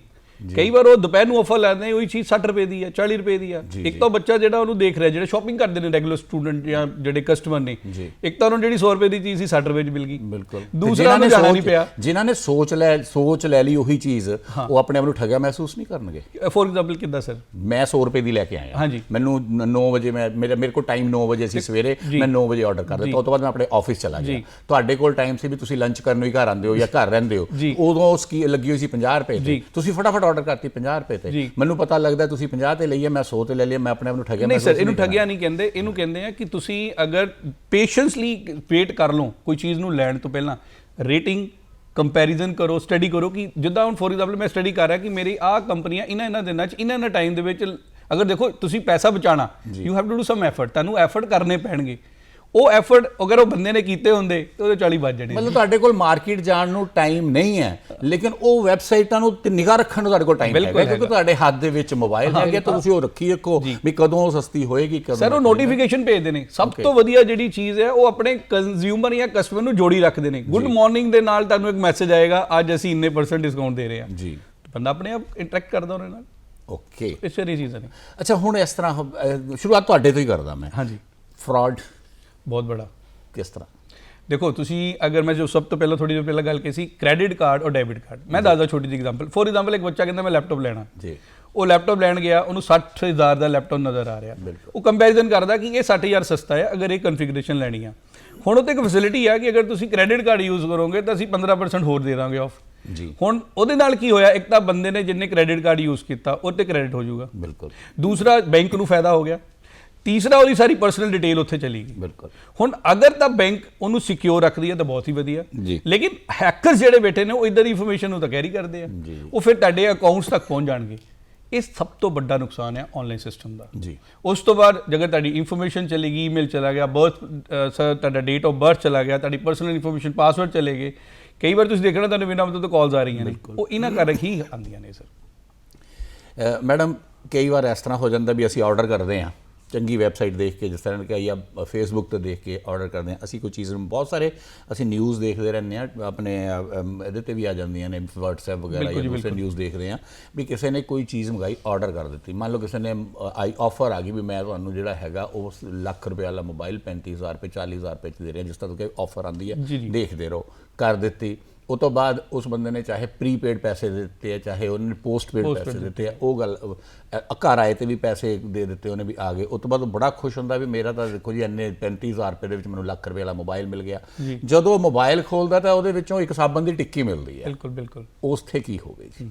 ਕਈ ਵਾਰ ਉਹ ਦੁਪਹਿਰ ਨੂੰ ਆਫਰ ਲੈਂਦੇ ਉਹੀ ਚੀਜ਼ 60 ਰੁਪਏ ਦੀ ਆ 40 ਰੁਪਏ ਦੀ ਆ। ਜੀ, ਇੱਕ ਤਾਂ ਬੱਚਾ ਜਿਹੜਾ ਉਹਨੂੰ ਦੇਖ ਰਿਹਾ ਜਿਹੜੇ ਸ਼ਾਪਿੰਗ ਕਰਦੇ ਨੇ ਰੈਗੂਲਰ ਸਟੂਡੈਂਟ ਜਾਂ ਜਿਹੜੇ ਕਸਟਮਰ ਨੇ। ਇੱਕ ਤਾਂ ਉਹਨੂੰ ਜਿਹੜੀ 100 ਰੁਪਏ ਦੀ ਚੀਜ਼ ਸੀ 60 ਰੁਪਏ 'ਚ ਮਿਲ ਗਈ। ਬਿਲਕੁਲ। ਦੂਸਰਾ ਉਹਨੂੰ ਜਾਣਾ ਨਹੀਂ ਪਿਆ। ਜਿਨ੍ਹਾਂ ਨੇ ਸੋਚ ਲੈ ਸੋਚ ਲੈ ਲਈ ਉਹੀ ਚੀਜ਼ ਉਹ ਆਪਣੇ ਆਪ ਨੂੰ ਠੱਗਿਆ ਮਹਿਸੂਸ ਨਹੀਂ ਕਰਨਗੇ? ਫੋਰ ਐਗਜ਼ਾਮਪਲ ਕਿੱਦਾਂ ਸਰ ਮੈਂ 100 ਰੁਪਏ ਦੀ ਲੈ ਕੇ ਆਇਆ। ਹਾਂਜੀ। ਮੈਨੂੰ 9 ਵਜੇ ਮੈਂ ਮੇਰੇ ਮੇਰੇ ਕੋਲ ਟਾਈਮ 9 ਵਜੇ ਸੀ ਸਵੇਰੇ ਮੈਂ 9 ਵਜੇ ਆਰਡਰ ਕਰ ਦਿੱਤਾ। ਉਸ ਤੋਂ ਬਾਅਦ ਮੈਂ ਆਪਣੇ ਆਫਿਸ ਚਲਾ ਗਿਆ। ਤੁਹਾਡੇ ਕੋਲ ਟਾਈਮ ਸੀ ਵੀ ਤੁਸੀਂ ਲੰਚ ਕਰਨ ਨੂੰ ਹੀ ਘਰ ਆਉਂਦੇ ਹੋ ਜਾਂ ਘਰ ਰਹਿੰਦੇ ਹੋ। ਉਦੋਂ ਉਸ ਕੀ ਲੱਗੀ ਹੋਈ ਸੀ 50 ਰੁਪਏ ਜੀ। ਤੁਸੀਂ ਫਟਾਫਟ ਆਰਡਰ ਕਰਤੀ 50 ਰੁਪਏ ਤੇ। ਮੈਨੂੰ ਪਤਾ ਲੱਗਦਾ ਤੁਸੀਂ 50 ਤੇ ਲਈਏ ਮੈਂ 100 ਤੇ ਲੈ ਲਿਆ ਮੈਂ ਆਪਣੇ ਆਪ ਨੂੰ ਠੱਗਿਆ ਨਹੀਂ ਸਰ ਇਹਨੂੰ ਠੱਗਿਆ ਨਹੀਂ ਕਹਿੰਦੇ ਇਹਨੂੰ ਕਹਿੰਦੇ ਆ ਕਿ ਤੁਸੀਂ ਅਗਰ ਪੇਸ਼ੈਂਸਲੀ ਵੇਟ ਕਰ ਲਓ ਕੋਈ ਚੀਜ਼ ਨੂੰ ਲੈਣ ਤੋਂ ਪਹਿਲਾਂ ਰੇਟਿੰਗ ਕੰਪੈਰੀਜ਼ਨ ਕਰੋ ਸਟੱਡੀ ਕਰੋ ਕਿ ਜਿੱਦਾਂ ਹੁਣ ਫੋਰ ਐਗਜ਼ਾਮਪਲ ਮੈਂ ਸਟੱਡੀ ਕਰ ਰਿਹਾ ਕਿ ਮੇਰੀ ਆਹ ਕੰਪਨੀਆਂ ਇਹਨਾਂ ਇਹਨਾਂ ਦਿਨਾਂ 'ਚ ਇਹਨਾਂ ਇਹਨਾਂ ਟਾਈਮ ਦੇ ਵਿੱਚ ਅਗਰ ਦੇਖੋ ਤੁਸੀਂ ਪੈਸਾ ਬਚਾਣਾ you have to do some effort ਤੁਹਾਨੂੰ ਐਫਰਟ ਕਰਨੇ ਪੈਣਗੇ। ਉਹ ਐਫਰਟ ਅਗਰ ਉਹ ਬੰਦੇ ਨੇ ਕੀਤੇ ਹੁੰਦੇ ਤੇ ਉਹਦੇ 40 ਵੱਜ ਜਾਣੇ ਮਤਲਬ ਤੁਹਾਡੇ ਕੋਲ ਮਾਰਕੀਟ ਜਾਣ ਨੂੰ ਟਾਈਮ ਨਹੀਂ ਹੈ ਲੇਕਿਨ ਉਹ ਵੈਬਸਾਈਟਾਂ ਨੂੰ ਤੇ ਨਿਗਾਹ ਰੱਖਣ ਨੂੰ ਤੁਹਾਡੇ ਕੋਲ ਟਾਈਮ ਬਿਲਕੁਲ ਹੈਗਾ। ਕਿਉਂਕਿ ਤੁਹਾਡੇ ਹੱਥ ਦੇ ਵਿੱਚ ਮੋਬਾਈਲ ਹੈਗੇ ਤਾਂ ਤੁਸੀਂ ਉਹ ਰੱਖੀ ਰੱਖੋ ਵੀ ਕਦੋਂ ਉਹ ਸਸਤੀ ਹੋਏਗੀ ਕਦੋਂ ਸਰ ਉਹ ਨੋਟੀਫਿਕੇਸ਼ਨ ਭੇਜਦੇ ਨੇ। ਸਭ ਤੋਂ ਵਧੀਆ ਜਿਹੜੀ ਚੀਜ਼ ਹੈ ਉਹ ਆਪਣੇ ਕੰਜ਼ਿਊਮਰ ਜਾਂ ਕਸਟਮਰ ਨੂੰ ਜੋੜੀ ਰੱਖਦੇ ਨੇ। ਗੁੱਡ ਮਾਰਨਿੰਗ ਦੇ ਨਾਲ ਤੁਹਾਨੂੰ ਇੱਕ ਮੈਸੇਜ ਆਏਗਾ ਅੱਜ ਅਸੀਂ ਇੰਨੇ ਪਰਸੈਂਟ ਡਿਸਕਾਊਂਟ ਦੇ ਰਹੇ ਹਾਂ। ਜੀ। ਬੰਦਾ ਆਪਣੇ ਆਪ ਇੰਟਰੈਕਟ ਕਰਦਾ ਉਹਦੇ ਨਾਲ। ਓਕੇ ਇਸ ਸਾਰੀ ਚੀਜ਼ਾਂ ਨੇ ਅੱਛਾ ਹੁਣ ਇਸ ਤਰ੍ਹਾਂ ਹੋ- ਸ਼ੁਰੂਆਤ ਤੁਹਾਡੇ ਤੋਂ ਹੀ ਕਰਦਾ ਮੈਂ। ਹਾਂਜੀ। ਫਰਾਡ ਬਹੁਤ ਬੜਾ। ਕਿਸ ਤਰ੍ਹਾਂ? ਦੇਖੋ ਤੁਸੀਂ ਅਗਰ ਮੈਂ ਜੋ ਸਭ ਤੋਂ ਪਹਿਲਾਂ ਥੋੜੀ ਜਿਹੀ ਪਹਿਲਾਂ ਗੱਲ ਕੀਤੀ ਸੀ ਕ੍ਰੈਡਿਟ ਕਾਰਡ ਔਰ ਡੈਬਿਟ ਕਾਰਡ ਮੈਂ ਦੱਸਦਾ ਛੋਟੀ ਜਿਹੀ ਐਗਜ਼ਾਮਪਲ ਫੋਰ ਐਗਜ਼ਾਮਪਲ ਇੱਕ ਬੱਚਾ ਕਹਿੰਦਾ ਮੈਂ ਲੈਪਟਾਪ ਲੈਣਾ। ਜੀ। ਉਹ ਲੈਪਟਾਪ ਲੈਣ ਗਿਆ ਉਹਨੂੰ 60000 ਦਾ ਲੈਪਟਾਪ ਨਜ਼ਰ ਆ ਰਿਹਾ। ਉਹ ਕੰਪੈਰੀਜ਼ਨ ਕਰਦਾ ਕਿ ਇਹ 60000 ਸਸਤਾ ਹੈ ਅਗਰ ਇਹ ਕਨਫੀਗਰੇਸ਼ਨ ਲੈਣੀ ਆ। ਹੁਣ ਉੱਤੇ ਇੱਕ ਫੈਸਿਲਿਟੀ ਆ ਕਿ ਅਗਰ ਤੁਸੀਂ ਕ੍ਰੈਡਿਟ ਕਾਰਡ ਯੂਜ਼ ਕਰੋਗੇ ਤਾਂ ਅਸੀਂ 15% ਹੋਰ ਦੇ ਦਾਂਗੇ ਆਫ ਜੀ। ਹੁਣ ਉਹਦੇ ਨਾਲ ਕੀ ਹੋਇਆ ਇੱਕ ਤਾਂ ਬੰਦੇ ਨੇ ਜਿੰਨੇ ਕ੍ਰੈਡਿਟ ਕਾਰਡ ਯੂਜ਼ ਕੀਤਾ ਉਹ ਤੇ ਕ੍ਰੈਡਿਟ ਹੋ ਜਾਊਗਾ। ਬਿਲਕੁਲ। ਦੂਸਰਾ ਬੈਂਕ ਨੂੰ ਫਾਇਦਾ ਹੋ ਗਿਆ। ਤੀਸਰਾ ਉਹਦੀ ਸਾਰੀ ਪਰਸਨਲ ਡਿਟੇਲ ਉੱਥੇ ਚਲੀ ਗਈ। ਬਿਲਕੁਲ। ਹੁਣ ਅਗਰ ਤਾਂ ਬੈਂਕ ਉਹਨੂੰ ਸਿਕਿਉਰ ਰੱਖਦੀ ਹੈ ਤਾਂ ਬਹੁਤ ਹੀ ਵਧੀਆ। ਲੇਕਿਨ ਹੈਕਰਸ ਜਿਹੜੇ ਬੈਠੇ ਨੇ ਉਹ ਇਧਰ ਇਨਫੋਰਮੇਸ਼ਨ ਨੂੰ ਤਾਂ ਕੈਰੀ ਕਰਦੇ ਆ। ਉਹ ਫਿਰ ਤੁਹਾਡੇ ਅਕਾਊਂਟਸ ਤੱਕ ਪਹੁੰਚ ਜਾਣਗੇ। ਇਹ ਸਭ ਤੋਂ ਵੱਡਾ ਨੁਕਸਾਨ ਹੈ ਆਨਲਾਈਨ ਸਿਸਟਮ ਦਾ। ਜੀ। ਉਸ ਤੋਂ ਬਾਅਦ ਜੇਕਰ ਤੁਹਾਡੀ ਇਨਫੋਰਮੇਸ਼ਨ ਚਲੀ ਗਈ ਈਮੇਲ ਚਲਾ ਗਿਆ ਬਰਥ ਸਰ ਤੁਹਾਡਾ ਡੇਟ ਆਫ ਬਰਥ ਚਲਾ ਗਿਆ ਤੁਹਾਡੀ ਪਰਸਨਲ ਇਨਫੋਰਮੇਸ਼ਨ ਪਾਸਵਰਡ ਚਲੇ ਗਏ ਕਈ ਵਾਰ ਤੁਸੀਂ ਦੇਖਣਾ ਤੁਹਾਨੂੰ ਬਿਨਾਂ ਮਤਲਬ ਤੋਂ ਕਾਲਸ ਆ ਰਹੀਆਂ ਨੇ। ਉਹ ਇਹਨਾਂ ਕਾਰਨ ਹੀ ਆਉਂਦੀਆਂ ਨੇ ਸਰ ਮੈਡਮ ਕਈ ਵਾਰ ਇਸ ਤਰ੍ਹਾਂ ਹੋ ਜਾਂਦਾ ਵੀ ਅਸੀਂ ਆਰਡਰ ਕਰਦੇ ਹਾਂ। ਚੰਗੀ ਵੈਬਸਾਈਟ ਦੇਖ ਕੇ ਜਿਸ ਤਰ੍ਹਾਂ ਕਿ ਜਾਂ ਫੇਸਬੁੱਕ ਤੇ ਦੇਖ ਕੇ ਆਰਡਰ ਕਰਦੇ ਹਾਂ। ਅਸੀਂ ਕੋਈ ਚੀਜ਼ ਨੂੰ ਬਹੁਤ ਸਾਰੇ ਅਸੀਂ ਨਿਊਜ਼ ਦੇਖਦੇ ਰਹਿੰਦੇ ਹਾਂ ਆਪਣੇ ਇਹਦੇ ਤੇ ਵੀ ਆ ਜਾਂਦੀਆਂ ਨੇ WhatsApp ਵਗੈਰਾ ਜਾਂ ਦੂਸਰੇ ਨਿਊਜ਼ ਦੇਖਦੇ ਹਾਂ ਵੀ ਕਿਸੇ ਨੇ ਕੋਈ ਚੀਜ਼ ਮੰਗਾਈ ਆਰਡਰ ਕਰ ਦਿੱਤੀ। ਮੰਨ ਲਓ ਕਿਸੇ ਨੇ ਆਈ ਆਫਰ ਆ ਗਈ ਵੀ ਮੈਂ ਤੁਹਾਨੂੰ ਜਿਹੜਾ ਹੈਗਾ ਉਸ ਲੱਖ ਰੁਪਏ ਵਾਲਾ ਮੋਬਾਈਲ 35000 ਰੁਪਏ 40000 ਰੁਪਏ ਚ ਦੇ ਰਿਹਾ ਜਿਸ ਤਰ੍ਹਾਂ ਕਿ ਆਫਰ ਆਂਦੀ ਹੈ। ਦੇਖਦੇ ਰਹੋ। ਕਰ ਦਿੱਤੀ। ਉਹ ਤੋਂ ਬਾਅਦ ਉਸ ਬੰਦੇ ਨੇ ਚਾਹੇ ਪ੍ਰੀਪੇਡ ਪੈਸੇ ਦੇ ਦਿੱਤੇ ਆ ਚਾਹੇ ਉਹਨੇ ਪੋਸਟਪੇਡ ਪੈਸੇ ਦਿੱਤੇ। ਆ ਉਹ ਗੱਲ ਘਰ ਆਏ ਤੇ ਵੀ ਪੈਸੇ ਦੇ ਦਿੱਤੇ ਉਹਨੇ ਵੀ ਆ ਗਏ। ਉਸ ਤੋਂ ਬਾਅਦ ਉਹ ਬੜਾ ਖੁਸ਼ ਹੁੰਦਾ ਵੀ ਮੇਰਾ ਤਾਂ ਦੇਖੋ ਜੀ ਇੰਨੇ 35000 ਰੁਪਏ ਦੇ ਵਿੱਚ ਮੈਨੂੰ ਲੱਖ ਰੁਪਏ ਵਾਲਾ ਮੋਬਾਈਲ ਮਿਲ ਗਿਆ। ਜਦੋਂ ਉਹ ਮੋਬਾਈਲ ਖੋਲਦਾ ਤਾਂ ਉਹਦੇ ਵਿੱਚੋਂ ਇੱਕ ਸਾਬਣ ਦੀ ਟਿੱਕੀ ਮਿਲਦੀ ਹੈ। ਬਿਲਕੁਲ ਬਿਲਕੁਲ। ਉਸ ਤੇ ਕੀ ਹੋਵੇ ਜੀ?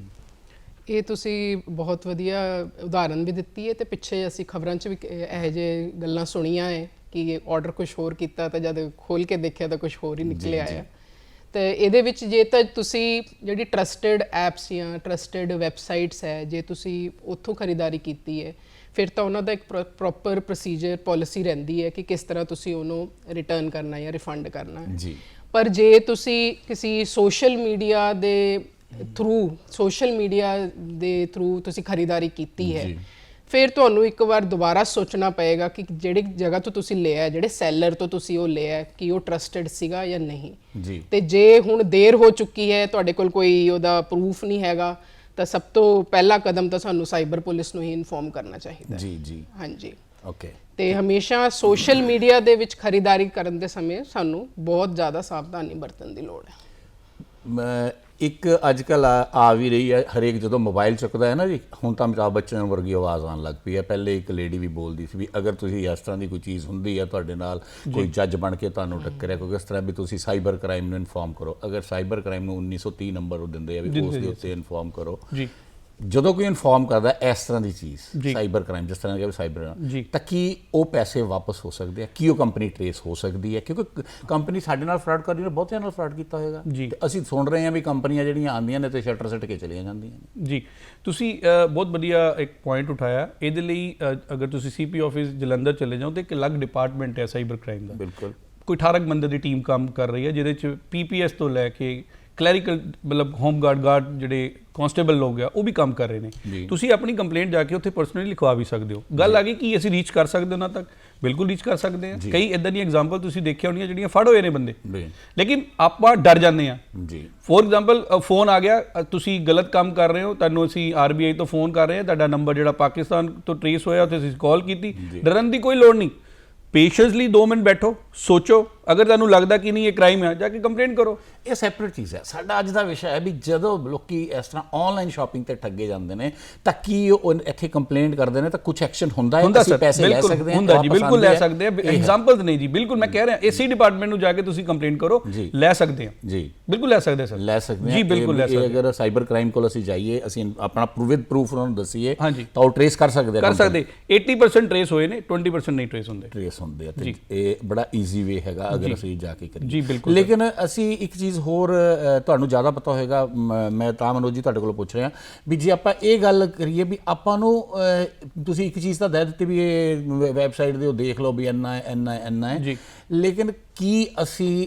ਇਹ ਤੁਸੀਂ ਬਹੁਤ ਵਧੀਆ ਉਦਾਹਰਨ ਵੀ ਦਿੱਤੀ ਹੈ ਤੇ ਪਿੱਛੇ ਅਸੀਂ ਖਬਰਾਂ 'ਚ ਵੀ ਕ- ਇਹੋ ਜਿਹੇ ਗੱਲਾਂ ਸੁਣੀਆਂ ਹੈ ਕਿ ਆਰਡਰ ਕੁਝ ਹੋਰ ਕੀਤਾ ਤਾਂ ਜਦ ਖੋਲ ਕੇ ਦੇਖਿਆ ਤਾਂ ਕੁਝ ਹੋਰ ਹੀ ਨਿਕਲਿਆ ਆਇਆ ਤੇ ਇਹਦੇ ਵਿੱਚ ਜੇ ਤਾਂ ਤੁਸੀਂ ਜਿਹੜੀ ਟਰਸਟਡ ਐਪਸ ਜਾਂ ਟਰਸਟਡ ਵੈਬਸਾਈਟਸ ਹੈ ਜੇ ਤੁਸੀਂ ਉੱਥੋਂ ਖਰੀਦਾਰੀ ਕੀਤੀ ਹੈ ਫਿਰ ਤਾਂ ਉਹਨਾਂ ਦਾ ਇੱਕ ਪ੍ਰੋਪਰ ਪ੍ਰੋਸੀਜਰ ਪਾਲਿਸੀ ਰਹਿੰਦੀ ਹੈ ਕਿ ਕਿਸ ਤਰ੍ਹਾਂ ਤੁਸੀਂ ਉਹਨੂੰ ਰਿਟਰਨ ਕਰਨਾ ਹੈ ਜਾਂ ਰਿਫੰਡ ਕਰਨਾ ਹੈ। ਜੀ। ਪਰ ਜੇ ਤੁਸੀਂ ਕਿਸੇ ਸੋਸ਼ਲ ਮੀਡੀਆ ਦੇ ਥਰੂ ਸੋਸ਼ਲ ਮੀਡੀਆ ਦੇ ਥਰੂ ਤੁਸੀਂ ਖਰੀਦਾਰੀ ਕੀਤੀ ਹੈ ਫਿਰ ਤੁਹਾਨੂੰ ਇੱਕ ਵਾਰ ਦੁਬਾਰਾ ਸੋਚਣਾ ਪਏਗਾ ਕਿ ਜਿਹੜੀ ਜਗ੍ਹਾ ਤੋਂ ਤੁਸੀਂ ਲਿਆ ਹੈ ਜਿਹੜੇ ਸੈਲਰ ਤੋਂ ਤੁਸੀਂ ਉਹ ਲਿਆ ਹੈ ਕਿ ਉਹ ਟਰਸਟਡ ਸੀਗਾ ਜਾਂ ਨਹੀਂ। ਜੀ। ਤੇ ਜੇ ਹੁਣ ਦੇਰ ਹੋ ਚੁੱਕੀ ਹੈ ਤੁਹਾਡੇ ਕੋਲ ਕੋਈ ਉਹਦਾ ਪ੍ਰੂਫ ਨਹੀਂ ਹੈਗਾ ਤਾਂ ਸਭ ਤੋਂ ਪਹਿਲਾ ਕਦਮ ਤਾਂ ਸਾਨੂੰ ਸਾਈਬਰ ਪੁਲਿਸ ਨੂੰ ਹੀ ਇਨਫੋਰਮ ਕਰਨਾ ਚਾਹੀਦਾ ਹੈ। ਜੀ ਜੀ। ਹਾਂਜੀ। ਓਕੇ ਤੇ ਹਮੇਸ਼ਾ ਸੋਸ਼ਲ ਮੀਡੀਆ ਦੇ ਵਿੱਚ ਖਰੀਦਾਰੀ ਕਰਨ ਦੇ ਸਮੇਂ ਸਾਨੂੰ ਬਹੁਤ ਜ਼ਿਆਦਾ ਸਾਵਧਾਨੀ ਵਰਤਣ ਦੀ ਲੋੜ ਹੈ। ਮੈਂ ਇੱਕ ਅੱਜ ਕੱਲ ਆ ਵੀ ਰਹੀ ਹੈ ਹਰੇਕ ਜਦੋਂ ਮੋਬਾਈਲ ਚੁੱਕਦਾ ਹੈ ਨਾ ਜੀ ਹੁਣ ਤਾਂ ਅਮਿਤਾਭ ਬੱਚਨ ਵਰਗੀ ਆਵਾਜ਼ ਆਉਣ ਲੱਗ ਪਈ ਹੈ। ਪਹਿਲੇ ਇੱਕ ਲੇਡੀ ਵੀ ਬੋਲਦੀ ਸੀ ਵੀ ਅਗਰ ਤੁਸੀਂ ਇਸ ਤਰ੍ਹਾਂ ਦੀ ਕੋਈ ਚੀਜ਼ ਹੁੰਦੀ ਹੈ ਤੁਹਾਡੇ ਨਾਲ ਕੋਈ ਜੱਜ ਬਣ ਕੇ ਤੁਹਾਨੂੰ ਟੱਕਰਿਆ ਕੋਈ ਇਸ ਤਰ੍ਹਾਂ ਵੀ ਤੁਸੀਂ ਸਾਈਬਰ ਕ੍ਰਾਈਮ ਨੂੰ ਇਨਫੋਰਮ ਕਰੋ। ਅਗਰ ਸਾਈਬਰ ਕ੍ਰਾਈਮ ਨੂੰ 1930 ਨੰਬਰ ਉਹ ਦਿੰਦੇ ਆ ਵੀ ਉਸ ਦੇ ਉੱਤੇ ਇਨਫੋਰਮ ਕਰੋ। ਜੀ। ਜਦੋਂ ਕੋਈ ਇਨਫੋਰਮ ਕਰਦਾ ਹੈ ਇਸ ਤਰ੍ਹਾਂ ਦੀ ਚੀਜ਼। ਸਾਈਬਰ ਕ੍ਰਾਈਮ ਜਿਸ ਤਰ੍ਹਾਂ ਕਿ ਸਾਈਬਰ ਜੀ। ਤਾਂ ਕੀ ਉਹ ਪੈਸੇ ਵਾਪਸ ਹੋ ਸਕਦੇ ਆ? ਕੀ ਉਹ ਕੰਪਨੀ ਟ੍ਰੇਸ ਹੋ ਸਕਦੀ ਹੈ ਕਿਉਂਕਿ ਕੰਪਨੀ ਸਾਡੇ ਨਾਲ ਫਰਾਡ ਕਰ ਰਹੀ ਹੈ ਬਹੁਤਿਆਂ ਨਾਲ ਫਰਾਡ ਕੀਤਾ ਹੋਏਗਾ। ਤੇ ਅਸੀਂ ਸੁਣ ਰਹੇ ਹਾਂ ਵੀ ਕੰਪਨੀਆਂ ਜਿਹੜੀਆਂ ਆਉਂਦੀਆਂ ਨੇ ਤੇ ਸ਼ਟਰ ਸਿੱਟ ਕੇ ਚਲੀਆਂ ਜਾਂਦੀਆਂ ਨੇ। ਜੀ। ਤੁਸੀਂ ਬਹੁਤ ਵਧੀਆ ਇੱਕ ਪੁਆਇੰਟ ਉਠਾਇਆ। ਇਹਦੇ ਲਈ ਅਗਰ ਤੁਸੀਂ ਸੀਪੀ ਆਫਿਸ ਜਲੰਧਰ ਚਲੇ ਜਾਓ ਤੇ ਇੱਕ ਅਲੱਗ ਡਿਪਾਰਟਮੈਂਟ ਹੈ ਸਾਈਬਰ ਕ੍ਰਾਈਮ ਦਾ। ਬਿਲਕੁਲ। ਕੋਈ 18 ਕੁ ਬੰਦੇ ਦੀ ਟੀਮ ਕੰਮ ਕਰ ਰਹੀ ਹੈ ਜਿਹਦੇ ਚ ਪੀਪੀਐਸ ਤੋਂ ਲੈ ਕੇ ਕਲੈਰੀਕਲ ਮਤਲਬ ਹੋਮ ਗਾਰਡ ਗਾਰਡ ਜਿਹੜੇ ਕਾਂਸਟੇਬਲ ਲੋਕ ਆ ਉਹ ਵੀ ਕੰਮ ਕਰ ਰਹੇ ਨੇ। ਤੁਸੀਂ ਆਪਣੀ ਕੰਪਲੇਂਟ ਜਾ ਕੇ ਉੱਥੇ ਪਰਸਨਲੀ ਲਿਖਵਾ ਵੀ ਸਕਦੇ ਹੋ। ਗੱਲ ਆ ਗਈ ਕਿ ਅਸੀਂ ਰੀਚ ਕਰ ਸਕਦੇ ਉਹਨਾਂ ਤੱਕ? ਬਿਲਕੁਲ ਰੀਚ ਕਰ ਸਕਦੇ ਹਾਂ। ਕਈ ਇਦਾਂ ਦੀਆਂ ਐਗਜ਼ਾਮਪਲ ਤੁਸੀਂ ਦੇਖਿਆ ਹੋਣੀਆਂ ਜਿਹੜੀਆਂ ਫੜ ਹੋਏ ਨੇ ਬੰਦੇ। ਲੇਕਿਨ ਆਪਾਂ ਡਰ ਜਾਂਦੇ ਆ ਜੀ। ਫੋਰ ਐਗਜ਼ਾਮਪਲ ਫੋਨ ਆ ਗਿਆ ਤੁਸੀਂ ਗਲਤ ਕੰਮ ਕਰ ਰਹੇ ਹੋ ਤੁਹਾਨੂੰ ਅਸੀਂ ਆਰਬੀਆਈ ਤੋਂ ਫੋਨ ਕਰ ਰਹੇ ਹਾਂ ਤੁਹਾਡਾ ਨੰਬਰ ਜਿਹੜਾ ਪਾਕਿਸਤਾਨ ਤੋਂ ਟ੍ਰੇਸ ਹੋਇਆ ਉੱਥੇ ਅਸੀਂ ਕਾਲ ਕੀਤੀ। ਡਰਨ ਦੀ ਕੋਈ ਲੋੜ ਨਹੀਂ। ਪੇਸ਼ੈਂਸਲੀ 2 ਮਿੰਟ ਬੈਠੋ ਸੋਚੋ ਅਗਰ ਤੁਹਾਨੂੰ ਲੱਗਦਾ ਕਿ ਨਹੀਂ ਇਹ ਕ੍ਰਾਈਮ ਹੈ ਜਾ ਕੇ ਕੰਪਲੇਂਟ ਕਰੋ। ਇਹ ਸੈਪਰੇਟ ਚੀਜ਼ ਹੈ। ਸਾਡਾ ਅੱਜ ਦਾ ਵਿਸ਼ਾ ਹੈ ਵੀ ਜਦੋਂ ਲੋਕੀ ਇਸ ਤਰ੍ਹਾਂ ਆਨਲਾਈਨ ਸ਼ਾਪਿੰਗ ਤੇ ਠੱਗੇ ਜਾਂਦੇ ਨੇ ਤਾਂ ਕੀ ਉਹ ਇੱਥੇ ਕੰਪਲੇਂਟ ਕਰਦੇ ਨੇ ਤਾਂ ਕੁਝ ਐਕਸ਼ਨ ਹੁੰਦਾ ਹੈ? ਅਸੀਂ ਪੈਸੇ ਲੈ ਸਕਦੇ ਹਾਂ ਹੁੰਦਾ ਜੀ ਬਿਲਕੁਲ ਲੈ। ਸਕਦੇ ਹੈ। ਐਗਜ਼ਾਮਪਲਸ ਨਹੀਂ ਜੀ ਬਿਲਕੁਲ ਮੈਂ ਕਹਿ ਰਿਹਾ ਇਸੇ ਡਿਪਾਰਟਮੈਂਟ ਨੂੰ ਜਾ ਕੇ ਤੁਸੀਂ ਕੰਪਲੇਂਟ ਕਰੋ। ਲੈ ਸਕਦੇ ਆ ਜੀ। ਬਿਲਕੁਲ ਲੈ ਸਕਦੇ ਸਰ। ਲੈ ਸਕਦੇ ਹਾਂ। ਜੀ ਬਿਲਕੁਲ ਲੈ ਸਕਦੇ ਅਗਰ ਸਾਈਬਰ ਕ੍ਰਾਈਮ ਕੋਲ ਅਸੀਂ ਜਾਈਏ ਅਸੀਂ ਆਪਣਾ ਪ੍ਰੂਵਿਦ ਪ੍ਰੂਫ ਉਹਨਾਂ ਨੂੰ ਦਸੀਏ। ਤਾਂ ਉਹ ਟ੍ਰੇਸ ਕਰ ਸਕਦੇ ਕਰ ਸਕਦੇ। 80% ਟ੍ਰੇਸ ਹੋਏ ਨੇ 20% ਨਹੀਂ ਟ੍ਰੇਸ ਹੁੰਦੇ। ਟ੍ਰੇਸ ਹੁੰਦੇ ਆ ਤੇ ਇਹ ਬੜਾ ਈਜ਼ੀ ਵੇ ਹੈਗਾ। ਅਗਰ ਅਸੀਂ ਜਾ ਕੇ ਕਰੀਏ। ਜੀ, ਬਿਲਕੁਲ ਲੇਕਿਨ ਅਸੀਂ ਇੱਕ ਚੀਜ਼ ਹੋਰ ਤੁਹਾਨੂੰ ਜ਼ਿਆਦਾ ਪਤਾ ਹੋਏਗਾ ਮ- ਤਾਂ ਮਨੋਜ ਜੀ ਤੁਹਾਡੇ ਕੋਲੋਂ ਪੁੱਛ ਰਿਹਾ ਵੀ ਜੇ ਆਪਾਂ ਇਹ ਗੱਲ ਕਰੀਏ ਵੀ ਆਪਾਂ ਨੂੰ ਤੁਸੀਂ ਇੱਕ ਚੀਜ਼ ਤਾਂ ਦੇ ਦਿੱਤੀ ਵੀ ਇਹ ਵੈਬਸਾਈਟ ਦੇ ਉਹ ਦੇਖ ਲਓ ਵੀ ਇੰਨਾ ਇੰਨਾ ਇੰਨਾ ਹੈ। ਜੀ। ਲੇਕਿਨ ਕੀ ਅਸੀਂ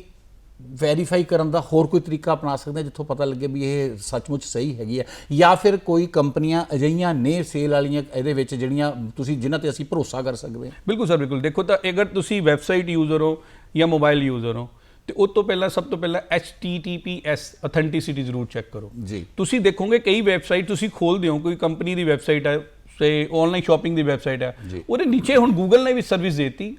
ਵੈਰੀਫਾਈ ਕਰਨ ਦਾ ਹੋਰ ਕੋਈ ਤਰੀਕਾ ਅਪਣਾ ਸਕਦੇ ਹਾਂ ਜਿੱਥੋਂ ਪਤਾ ਲੱਗੇ ਵੀ ਇਹ ਸੱਚਮੁੱਚ ਸਹੀ ਹੈਗੀ ਹੈ? ਜਾਂ ਫਿਰ ਕੋਈ ਕੰਪਨੀਆਂ ਅਜਿਹੀਆਂ ਨੇ ਸੇਲ ਵਾਲੀਆਂ ਇਹਦੇ ਵਿੱਚ ਜਿਹੜੀਆਂ ਤੁਸੀਂ ਜਿਨ੍ਹਾਂ ਤੇ ਅਸੀਂ ਭਰੋਸਾ ਕਰ ਸਕਦੇ ਹਾਂ? ਬਿਲਕੁਲ ਸਰ ਬਿਲਕੁਲ। ਦੇਖੋ ਤਾਂ ਅਗਰ ਤੁਸੀਂ ਵੈਬਸਾਈਟ ਯੂਜ਼ਰ ਹੋ ਜਾਂ ਮੋਬਾਈਲ ਯੂਜ਼ਰ ਹੋ ਤੇ ਉਸ ਤੋਂ ਪਹਿਲਾਂ ਸਭ ਤੋਂ ਪਹਿਲਾਂ HTTPS ਅਥੈਂਟਿਸਿਟੀ ਜ਼ਰੂਰ ਚੈੱਕ ਕਰੋ। ਜੀ। ਤੁਸੀਂ ਦੇਖੋਗੇ ਕਈ ਵੈਬਸਾਈਟ ਤੁਸੀਂ ਖੋਲਦੇ ਹੋ ਕੋਈ ਕੰਪਨੀ ਦੀ ਵੈਬਸਾਈਟ ਹੈ ਸੇ ਆਨਲਾਈਨ ਸ਼ਾਪਿੰਗ ਦੀ ਵੈਬਸਾਈਟ ਹੈ। ਉਹਦੇ ਨੀਚੇ ਹੁਣ ਗੂਗਲ ਨੇ ਵੀ ਸਰਵਿਸ ਦੇਤੀ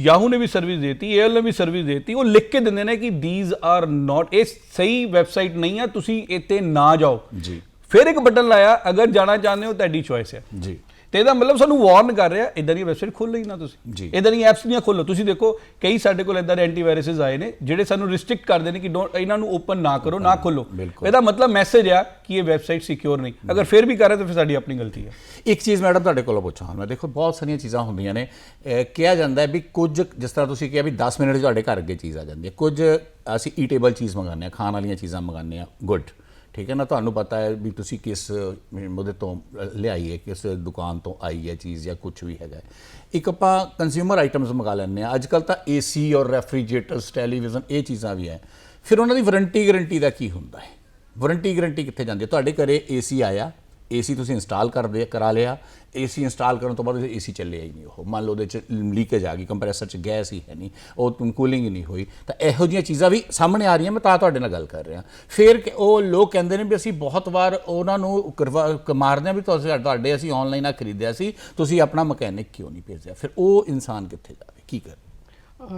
ਯਾਹੂ ਨੇ ਵੀ ਸਰਵਿਸ ਦੇਤੀ ਏਅਰ ਨੇ ਵੀ ਸਰਵਿਸ ਦੇਤੀ ਉਹ ਲਿਖ ਕੇ ਦਿੰਦੇ ਨੇ ਕਿ ਥੀਸ ਆਰ ਨਾਟ ਇਹ ਸਹੀ ਵੈਬਸਾਈਟ ਨਹੀਂ ਹੈ ਤੁਸੀਂ ਇੱਥੇ ਨਾ ਜਾਓ। ਜੀ। ਫਿਰ ਇੱਕ ਬਟਨ ਲਾਇਆ ਅਗਰ ਜਾਣਾ ਚਾਹੁੰਦੇ ਹੋ ਤੁਹਾਡੀ ਚੋਇਸ ਹੈ। ਜੀ। ਤੇ ਇਹਦਾ ਮਤਲਬ ਸਾਨੂੰ ਵਾਰਨ ਕਰ ਰਿਹਾ ਇਦਾਂ ਦੀ ਵੈਬਸਾਈਟ ਖੋਲ੍ਹੋ ਹੀ ਨਾ। ਤੁਸੀਂ। ਇਦਾਂ ਦੀ ਐਪਸ ਨਹੀਂ ਖੋਲੋ ਤੁਸੀਂ ਦੇਖੋ ਕਈ ਸਾਡੇ ਕੋਲ ਇਦਾਂ ਦੇ ਐਂਟੀਵਾਇਰਸਸ ਆਏ ਨੇ ਜਿਹੜੇ ਸਾਨੂੰ ਰਿਸਟ੍ਰਿਕਟ ਕਰਦੇ ਨੇ ਕਿ don't- ਇਹਨਾਂ ਨੂੰ ਓਪਨ ਨਾ ਕਰੋ ਨਾ ਖੋਲੋ। ਇਹਦਾ ਮਤਲਬ ਮੈਸੇਜ ਆ ਕਿ ਇਹ ਵੈਬਸਾਈਟ ਸਿਕਿਉਰ ਨਹੀਂ। ਅਗਰ ਫਿਰ ਵੀ ਕਰ ਰਹੇ ਤਾਂ ਫਿਰ ਸਾਡੀ ਆਪਣੀ ਗਲਤੀ ਹੈ ਇੱਕ ਚੀਜ਼ ਮੈਡਮ ਤੁਹਾਡੇ ਕੋਲੋਂ ਪੁੱਛਾਂ ਮੈਂ ਦੇਖੋ ਬਹੁਤ ਸਾਰੀਆਂ ਚੀਜ਼ਾਂ ਹੁੰਦੀਆਂ ਨੇ। ਕਿਹਾ ਜਾਂਦਾ ਹੈ ਵੀ ਕੁਝ ਜਿਸ ਤਰ੍ਹਾਂ ਤੁਸੀਂ ਕਿਹਾ ਵੀ 10 ਮਿੰਟ ਤੁਹਾਡੇ ਘਰ ਅੱਗੇ ਚੀਜ਼ ਆ ਜਾਂਦੀ ਹੈ। ਕੁਝ ਅਸੀਂ ਈਟੇਬਲ ਚੀਜ਼ ਮੰਗਾਉਂਦੇ ਆ ਖਾਣ ਵਾਲੀਆਂ ਚੀਜ਼ਾਂ ਮੰਗਾਉਂਦੇ ਆ ਗੁੱਡ ਠੀਕ ਹੈ ਨਾ, ਤੁਹਾਨੂੰ ਪਤਾ ਹੈ ਵੀ ਤੁਸੀਂ ਕਿਸ ਉਹਦੇ ਤੋਂ ਲਿਆਈ ਹੈ, ਕਿਸ ਦੁਕਾਨ ਤੋਂ ਆਈ ਹੈ ਚੀਜ਼ ਜਾਂ ਕੁਝ ਵੀ ਹੈਗਾ ਇੱਕ ਆਪਾਂ ਕੰਜ਼ਿਊਮਰ ਆਈਟਮਸ ਮੰਗਾ ਲੈਂਦੇ ਆ ਅੱਜ ਕੱਲ ਤਾਂ ਏਸੀ ਔਰ ਰੈਫਰੀਜਰੇਟਰਸ ਟੈਲੀਵਿਜ਼ਨ ਇਹ ਚੀਜ਼ਾਂ ਵੀ ਹੈ। ਫਿਰ ਉਹਨਾਂ ਦੀ ਵਾਰੰਟੀ ਗਾਰੰਟੀ ਦਾ ਕੀ ਹੁੰਦਾ ਹੈ? ਵਾਰੰਟੀ ਗਾਰੰਟੀ ਕਿੱਥੇ ਜਾਂਦੀ ਹੈ? ਤੁਹਾਡੇ ਘਰੇ ਏਸੀ ਆਇਆ ਏਸੀ ਤੁਸੀਂ ਇੰਸਟਾਲ ਕਰਦੇ ਕਰਾ ਲਿਆ ਏਸੀ ਇੰਸਟਾਲ ਕਰਨ ਤੋਂ ਬਾਅਦ ਏਸੀ ਚੱਲਿਆ ਹੀ ਨਹੀਂ ਉਹ। ਮੰਨ ਲਓ ਉਹਦੇ ਚ ਲੀਕੇਜ ਆ ਗਈ ਕੰਪਰੈਸਰ ਚ ਗੈਸ ਹੀ ਹੈ ਨਹੀਂ, ਉਹ ਕੂਲਿੰਗ ਹੀ ਨਹੀਂ ਹੋਈ। ਤਾਂ ਇਹੋ ਜਿਹੀਆਂ ਚੀਜ਼ਾਂ ਵੀ ਸਾਹਮਣੇ ਆ ਰਹੀਆਂ, ਮੈਂ ਤਾਂ ਤੁਹਾਡੇ ਨਾਲ ਗੱਲ ਕਰ ਰਿਹਾ। ਫਿਰ ਉਹ ਲੋਕ ਕਹਿੰਦੇ ਨੇ ਵੀ ਅਸੀਂ ਬਹੁਤ ਵਾਰ ਉਹਨਾਂ ਨੂੰ ਕਰਵਾ ਮਾਰਦੇ ਹਾਂ ਵੀ ਤੁਸੀਂ ਤੁਹਾਡੇ ਅਸੀਂ ਆਨਲਾਈਨ ਆ ਖਰੀਦਿਆ ਸੀ, ਤੁਸੀਂ ਆਪਣਾ ਮਕੈਨਿਕ ਕਿਉਂ ਨਹੀਂ ਭੇਜਿਆ? ਫਿਰ ਉਹ ਇਨਸਾਨ ਕਿੱਥੇ ਜਾਵੇ? ਕੀ ਕਰੇ?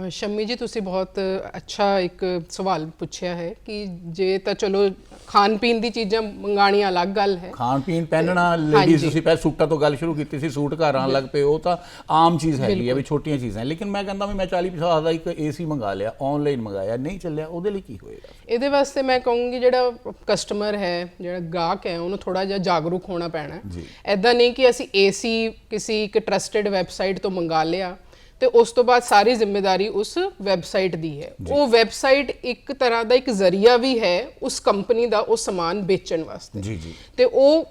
ਸ਼ੰਮੀ ਜੀ ਤੁਸੀਂ ਬਹੁਤ ਅੱਛਾ ਇੱਕ ਸਵਾਲ ਪੁੱਛਿਆ ਹੈ ਕਿ ਜੇ ਤਾਂ ਚਲੋ ਖਾਣ ਪੀਣ ਦੀ ਚੀਜ਼ਾਂ ਮੰਗਾਣੀਆਂ ਅਲੱਗ ਗੱਲ ਹੈ। ਖਾਣ ਪੀਣ ਪਹਿਨਣਾ ਲੇਡੀਜ਼। ਤੁਸੀਂ ਪਹਿਲਾਂ ਸੂਟਾਂ ਤੋਂ ਗੱਲ ਸ਼ੁਰੂ ਕੀਤੀ ਸੀ ਸੂਟ ਘਰ ਆਉਣ ਲੱਗ ਪਏ ਉਹ ਤਾਂ ਆਮ ਚੀਜ਼ ਹੈਗੀ ਹੈ ਵੀ ਛੋਟੀਆਂ ਚੀਜ਼ਾਂ ਲੇਕਿਨ ਮੈਂ ਕਹਿੰਦਾ ਵੀ ਮੈਂ 40 50 ਦਾ ਇੱਕ ਏਸੀ ਮੰਗਾ ਲਿਆ ਆਨਲਾਈਨ ਮੰਗਾਇਆ ਨਹੀਂ ਚੱਲਿਆ ਉਹਦੇ ਲਈ ਕੀ ਹੋਏਗਾ? ਇਹਦੇ ਵਾਸਤੇ ਮੈਂ ਕਹੂੰਗੀ ਜਿਹੜਾ ਕਸਟਮਰ ਹੈ ਜਿਹੜਾ ਗਾਹਕ ਹੈ ਉਹਨੂੰ ਥੋੜਾ ਜਿਹਾ ਜਾਗਰੂਕ ਹੋਣਾ ਪੈਣਾ। ਐਦਾਂ ਨਹੀਂ ਕਿ ਅਸੀਂ ਏਸੀ ਕਿਸੇ ਇੱਕ ਟਰਸਟਡ ਵੈਬਸਾਈਟ ਤੋਂ ਮੰਗਾ ਲਿਆ ਤੇ ਉਸ ਤੋਂ ਬਾਅਦ ਸਾਰੀ ਜ਼ਿੰਮੇਵਾਰੀ ਉਸ ਵੈਬਸਾਈਟ ਦੀ ਹੈ। ਉਹ ਵੈਬਸਾਈਟ ਇੱਕ ਤਰ੍ਹਾਂ ਦਾ ਇੱਕ ਜ਼ਰੀਆ ਵੀ ਹੈ ਉਸ ਕੰਪਨੀ ਦਾ ਉਹ ਸਮਾਨ ਵੇਚਣ ਵਾਸਤੇ। ਜੀ ਜੀ। ਤੇ ਉਹ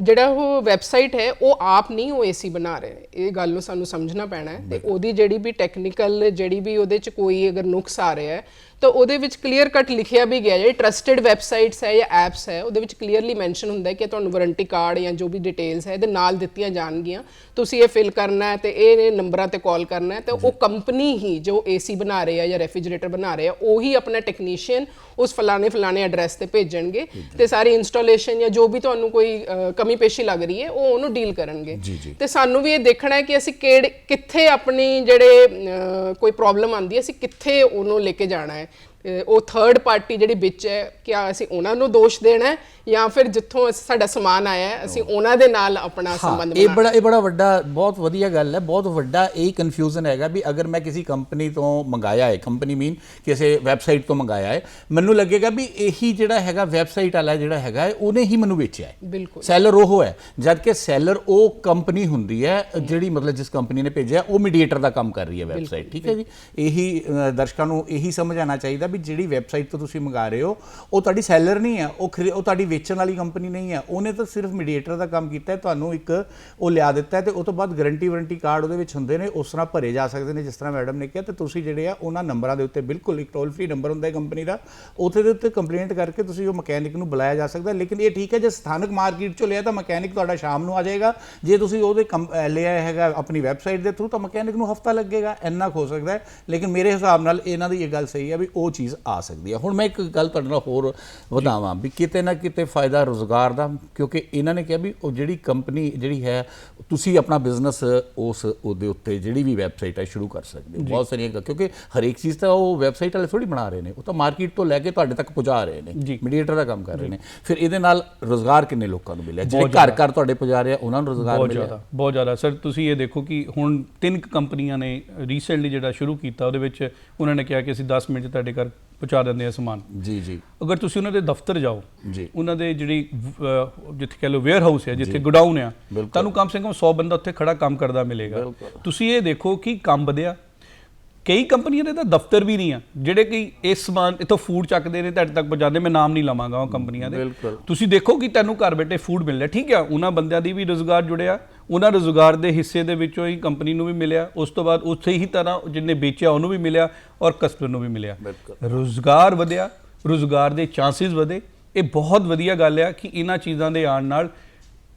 ਜਿਹੜਾ ਉਹ ਵੈਬਸਾਈਟ ਹੈ ਉਹ ਆਪ ਨਹੀਂ ਉਹ ਏਸੀ ਬਣਾ ਰਹੇ। ਇਹ ਗੱਲ ਨੂੰ ਸਾਨੂੰ ਸਮਝਣਾ ਪੈਣਾ ਹੈ। ਤੇ ਉਹਦੀ ਜਿਹੜੀ ਵੀ ਟੈਕਨੀਕਲ ਜਿਹੜੀ ਵੀ ਉਹਦੇ ਚ ਕੋਈ ਅਗਰ ਨੁਕਸ ਆ ਰਿਹਾ ਹੈ ਤਾਂ ਉਹਦੇ ਵਿੱਚ ਕਲੀਅਰ ਕੱਟ ਲਿਖਿਆ ਵੀ ਗਿਆ ਜਿਹੜੀ ਟਰਸਟਡ ਵੈਬਸਾਈਟਸ ਹੈ ਜਾਂ ਐਪਸ ਹੈ ਉਹਦੇ ਵਿੱਚ ਕਲੀਅਰਲੀ ਮੈਂਸ਼ਨ ਹੁੰਦਾ ਕਿ ਤੁਹਾਨੂੰ ਵਾਰੰਟੀ ਕਾਰਡ ਜਾਂ ਜੋ ਵੀ ਡਿਟੇਲਸ ਹੈ ਇਹਦੇ ਨਾਲ ਦਿੱਤੀਆਂ ਜਾਣਗੀਆਂ। ਤੁਸੀਂ ਇਹ ਫਿਲ ਕਰਨਾ ਹੈ ਤੇ ਇਹ ਨੰਬਰਾਂ ਤੇ ਕਾਲ ਕਰਨਾ ਹੈ ਤੇ ਉਹ ਕੰਪਨੀ ਹੀ ਜੋ ਏਸੀ ਬਣਾ ਰਹੇ ਆ ਜਾਂ ਰੈਫ੍ਰਿਜਰੇਟਰ ਬਣਾ ਰਹੇ ਆ ਉਹੀ ਆਪਣਾ ਟੈਕਨੀਸ਼ੀਅਨ ਉਸ ਫਲਾਣੇ ਫਲਾਣੇ ਐਡਰੈਸ ਤੇ ਭੇਜਣਗੇ ਤੇ ਸਾਰੀ ਇੰਸਟਾਲੇਸ਼ਨ ਜਾਂ ਜੋ ਵੀ ਤੁਹਾਨੂੰ ਕੋਈ ਕਮੀ ਪੇਸ਼ੀ ਲੱਗ ਰਹੀ ਹੈ ਉਹ ਉਹਨੂੰ ਡੀਲ ਕਰਨਗੇ। ਤੇ ਸਾਨੂੰ ਵੀ ਇਹ ਦੇਖਣਾ ਹੈ ਕਿ ਅਸੀਂ ਕਿਹੜੇ ਕਿੱਥੇ ਆਪਣੀ ਜਿਹੜੇ ਕੋਈ ਪ੍ਰੋਬਲਮ ਆਂਦੀ ਹੈ ਅਸੀਂ ਕਿੱਥੇ ਉਹਨੂੰ ਲੈ ਕੇ ਜਾਣਾ ਹੈ। ਉਹ ਥਰਡ ਪਾਰਟੀ ਜਿਹੜੀ ਵਿੱਚ ਹੈ ਕਿਆ ਅਸੀਂ ਉਹਨਾਂ ਨੂੰ ਦੋਸ਼ ਦੇਣਾ ਹੈ ਜਾਂ ਫਿਰ ਜਿੱਥੋਂ ਸਾਡਾ ਸਮਾਨ ਆਇਆ ਹੈ ਅਸੀਂ ਉਹਨਾਂ ਦੇ ਨਾਲ ਆਪਣਾ ਹਾਂ ਸੰਬੰਧ ਇਹ ਬਣਾਉਣਾ ਬੜਾ ਇਹ ਬੜਾ ਵੱਡਾ ਬਹੁਤ ਵਧੀਆ ਗੱਲ ਹੈ ਬਹੁਤ ਵੱਡਾ ਇਹ ਕਨਫਿਊਜ਼ਨ ਹੈਗਾ ਵੀ ਅਗਰ ਮੈਂ ਕਿਸੇ ਕੰਪਨੀ ਤੋਂ ਮੰਗਾਇਆ ਹੈ ਕੰਪਨੀ ਮੀਨ ਕਿਸੇ ਵੈਬਸਾਈਟ ਤੋਂ ਮੰਗਾਇਆ ਹੈ ਮੈਨੂੰ ਲੱਗੇਗਾ ਵੀ ਇਹੀ ਜਿਹੜਾ ਹੈਗਾ ਵੈਬਸਾਈਟ ਵਾਲਾ ਜਿਹੜਾ ਹੈਗਾ ਹੈ ਉਹਨੇ ਹੀ ਮੈਨੂੰ ਵੇਚਿਆ ਹੈ। ਬਿਲਕੁਲ। ਸੈਲਰ ਉਹ ਹੈ ਜਦ ਕਿ ਸੈਲਰ ਉਹ ਕੰਪਨੀ ਹੁੰਦੀ ਹੈ ਜਿਹੜੀ ਮਤਲਬ ਜਿਸ ਕੰਪਨੀ ਨੇ ਭੇਜਿਆ ਉਹ ਮੀਡੀਏਟਰ ਦਾ ਕੰਮ ਕਰ ਰਹੀ ਹੈ ਵੈਬਸਾਈਟ ਠੀਕ ਹੈ ਜੀ? ਇਹੀ ਦਰਸ਼ਕਾਂ ਨੂੰ ਇਹੀ ਸਮਝਾਉਣਾ ਚਾਹੀਦਾ ਵੀ ਜਿਹੜੀ ਵੈਬਸਾਈਟ ਤੋਂ ਤੁਸੀਂ ਮੰਗਾ ਰਹੇ ਹੋ, ਉਹ ਤੁਹਾਡੀ ਸੈਲਰ ਨਹੀਂ ਹੈ, ਉਹ ਖਰੀ- ਉਹ ਤੁਹਾਡੀ ਵੇਚਣ ਵਾਲੀ ਕੰਪਨੀ ਨਹੀਂ ਹੈ। ਉਹਨੇ ਤਾਂ ਸਿਰਫ ਮੀਡੀਏਟਰ ਦਾ ਕੰਮ ਕੀਤਾ ਹੈ, ਤੁਹਾਨੂੰ ਇੱਕ ਉਹ ਲਿਆ ਦਿੱਤਾ ਹੈ ਤੇ ਉਹ ਤੋਂ ਬਾਅਦ ਗਾਰੰਟੀ ਵਾਰੰਟੀ ਕਾਰਡ ਉਹਦੇ ਵਿੱਚ ਹੁੰਦੇ ਨੇ, ਉਸ ਤਰ੍ਹਾਂ ਭਰੇ ਜਾ ਸਕਦੇ ਨੇ, ਜਿਸ ਤਰ੍ਹਾਂ ਮੈਡਮ ਨੇ ਕਿਹਾ, ਤੇ ਤੁਸੀਂ ਜਿਹੜੇ ਆ ਉਹਨਾਂ ਨੰਬਰਾਂ ਦੇ ਉੱਤੇ ਬਿਲਕੁਲ ਇੱਕ ਟੋਲ ਫ੍ਰੀ ਨੰਬਰ ਹੁੰਦਾ ਹੈ ਕੰਪਨੀ ਦਾ, ਉੱਥੇ ਦੇ ਉੱਤੇ ਕੰਪਲੇਂਟ ਕਰਕੇ ਤੁਸੀਂ ਉਹ ਮਕੈਨਿਕ ਨੂੰ ਬੁਲਾਇਆ ਜਾ ਸਕਦਾ ਲੇਕਿਨ ਇਹ ਠੀਕ ਹੈ, ਜੇ ਸਥਾਨਕ ਮਾਰਕੀਟ ਚੋਂ ਲਿਆ ਤਾਂ ਮਕੈਨਿਕ ਤੁਹਾਡਾ ਸ਼ਾਮ ਨੂੰ ਆ ਜਾਏਗਾ। ਜੇ ਤੁਸੀਂ ਉਹਦੇ ਕੰਪ- ਲਿਆ ਹੈਗਾ ਆਪਣੀ ਵੈਬਸਾਈਟ ਦੇ ਥਰੂ ਤਾਂ ਮਕੈਨਿਕ ਨੂੰ ਹਫਤਾ ਲੱਗੇਗਾ, ਇੰਨਾ ਕੁ ਹੋ ਸਕਦਾ ਹੈ। ਲੇਕਿਨ ਮੇਰੇ ਹਿਸਾਬ ਨਾਲ ਇਹਨਾਂ ਦੀ ਇਹ ਗੱਲ ਸਹੀ ਹੈ ਵੀ ਉਹ ਚੀਜ਼ ਆ ਸਕਦੀ ਹੈ। ਹੁਣ ਮੈਂ ਇੱਕ ਗੱਲ ਤੁਹਾਡੇ ਨਾਲ ਹੋਰ ਵਧਾਵਾਂ ਵੀ ਕਿਤੇ ਨਾ ਕਿਤੇ ਫਾਇਦਾ ਰੋਜ਼ਗਾਰ ਦਾ ਕਿਉਂਕਿ ਇਹਨਾਂ ਨੇ ਕਿਹਾ ਵੀ ਉਹ ਜਿਹੜੀ ਕੰਪਨੀ ਜਿਹੜੀ ਹੈ ਤੁਸੀਂ ਆਪਣਾ ਬਿਜ਼ਨਸ ਉਸ ਉਹਦੇ ਉੱਤੇ ਜਿਹੜੀ ਵੀ ਵੈਬਸਾਈਟ ਹੈ ਸ਼ੁਰੂ ਕਰ ਸਕਦੇ ਹੋ। ਬਹੁਤ ਸਾਰੀਆਂ ਕਿਉਂਕਿ ਹਰੇਕ ਚੀਜ਼ ਤਾਂ ਉਹ ਵੈਬਸਾਈਟ ਵਾਲੇ ਥੋੜੀ ਬਣਾ ਰਹੇ ਨੇ। ਉਹ ਤਾਂ ਮਾਰਕੀਟ ਤੋਂ ਲੈ ਕੇ ਤੁਹਾਡੇ ਤੱਕ ਪਹੁੰਚਾ ਰਹੇ ਨੇ। ਮੀਡੀਏਟਰ ਦਾ ਕੰਮ ਕਰ ਰਹੇ ਨੇ। ਫਿਰ ਇਹਦੇ ਨਾਲ ਰੋਜ਼ਗਾਰ ਕਿੰਨੇ ਲੋਕਾਂ ਨੂੰ ਮਿਲਿਆ? ਜਿਹੜੇ ਘਰ ਘਰ ਤੁਹਾਡੇ ਪਹੁੰਚਾ ਰਹੇ ਆ ਉਹਨਾਂ ਨੂੰ ਰੋਜ਼ਗਾਰ ਬਹੁਤ ਮਿਲਿਆ। ਜ਼ਿਆਦਾ ਬਹੁਤ ਜ਼ਿਆਦਾ। ਸਰ ਤੁਸੀਂ ਇਹ ਦੇਖੋ ਕਿ ਹੁਣ ਤਿੰਨ ਕੰਪਨੀਆਂ ਨੇ ਰੀਸੈਂਟਲੀ ਜਿਹੜਾ ਸ਼ੁਰੂ ਕੀਤਾ ਉਹਦੇ ਵਿੱਚ ਉਹਨਾਂ ਨੇ ਕਿਹਾ ਕਿ ਅਸੀਂ 10 ਮਿੰਟ ਤੁਹਾਡੇ ਘਰ ਪਹੁੰਚਾ ਦਿੰਦੇ ਹਾਂ ਸਮਾਨ। ਜੀ ਜੀ। ਅਗਰ ਤੁਸੀਂ ਉਹਨਾਂ ਦੇ ਦਫ਼ਤਰ ਜਾਓ ਜੀ। ਉਹਨਾਂ ਦੇ ਜਿਹੜੀ ਜਿੱਥੇ ਕਹ ਲਓ ਵੇਅਰ ਹਾਊਸ ਹੈ ਜਿੱਥੇ ਗੋਡਾਊਨ ਆ ਤੁਹਾਨੂੰ ਕਮ ਸੇ ਕਮ 100 ਬੰਦਾ ਉੱਥੇ ਖੜਾ ਕੰਮ ਕਰਦਾ ਮਿਲੇਗਾ। ਤੁਸੀਂ ਇਹ ਦੇਖੋ ਕਿ ਕੰਮ ਵਧਿਆ ਕਈ ਕੰਪਨੀਆਂ ਦੇ ਤਾਂ ਦਫ਼ਤਰ ਵੀ ਨਹੀਂ ਆ ਜਿਹੜੇ ਕਿ ਇਸ ਸਮਾਨ ਇਥੋਂ ਫੂਡ ਚੱਕਦੇ ਨੇ ਤੁਹਾਡੇ ਤੱਕ ਪਹੁੰਚਾਉਂਦੇ ਮੈਂ ਨਾਮ ਨਹੀਂ ਲਵਾਂਗਾ ਉਹ ਕੰਪਨੀਆਂ ਦੇ। ਬਿਲਕੁਲ। ਤੁਸੀਂ ਦੇਖੋ ਕਿ ਤੈਨੂੰ ਘਰ ਬੈਠੇ ਫੂਡ ਮਿਲ ਰਿਹਾ ਠੀਕ ਆ ਉਹਨਾਂ ਬੰਦਿਆਂ ਦੀ ਵੀ ਰੋਜ਼ਗਾਰ ਜੁੜਿਆ ਉਹਨਾਂ ਰੋਜ਼ਗਾਰ ਦੇ ਹਿੱਸੇ ਦੇ ਵਿੱਚੋਂ ਹੀ ਕੰਪਨੀ ਨੂੰ ਵੀ ਮਿਲਿਆ ਉਸ ਤੋਂ ਬਾਅਦ ਉਸੇ ਹੀ ਤਰ੍ਹਾਂ ਜਿਹਨੇ ਵੇਚਿਆ ਉਹਨੂੰ ਵੀ ਮਿਲਿਆ ਔਰ ਕਸਟਮਰ ਨੂੰ ਵੀ ਮਿਲਿਆ। ਰੋਜ਼ਗਾਰ ਵਧਿਆ ਰੋਜ਼ਗਾਰ ਦੇ ਚਾਂਸਸ ਵਧੇ। ਇਹ ਬਹੁਤ ਵਧੀਆ ਗੱਲ ਆ ਕਿ ਇਹਨਾਂ ਚੀਜ਼ਾਂ ਦੇ ਆਉਣ ਨਾਲ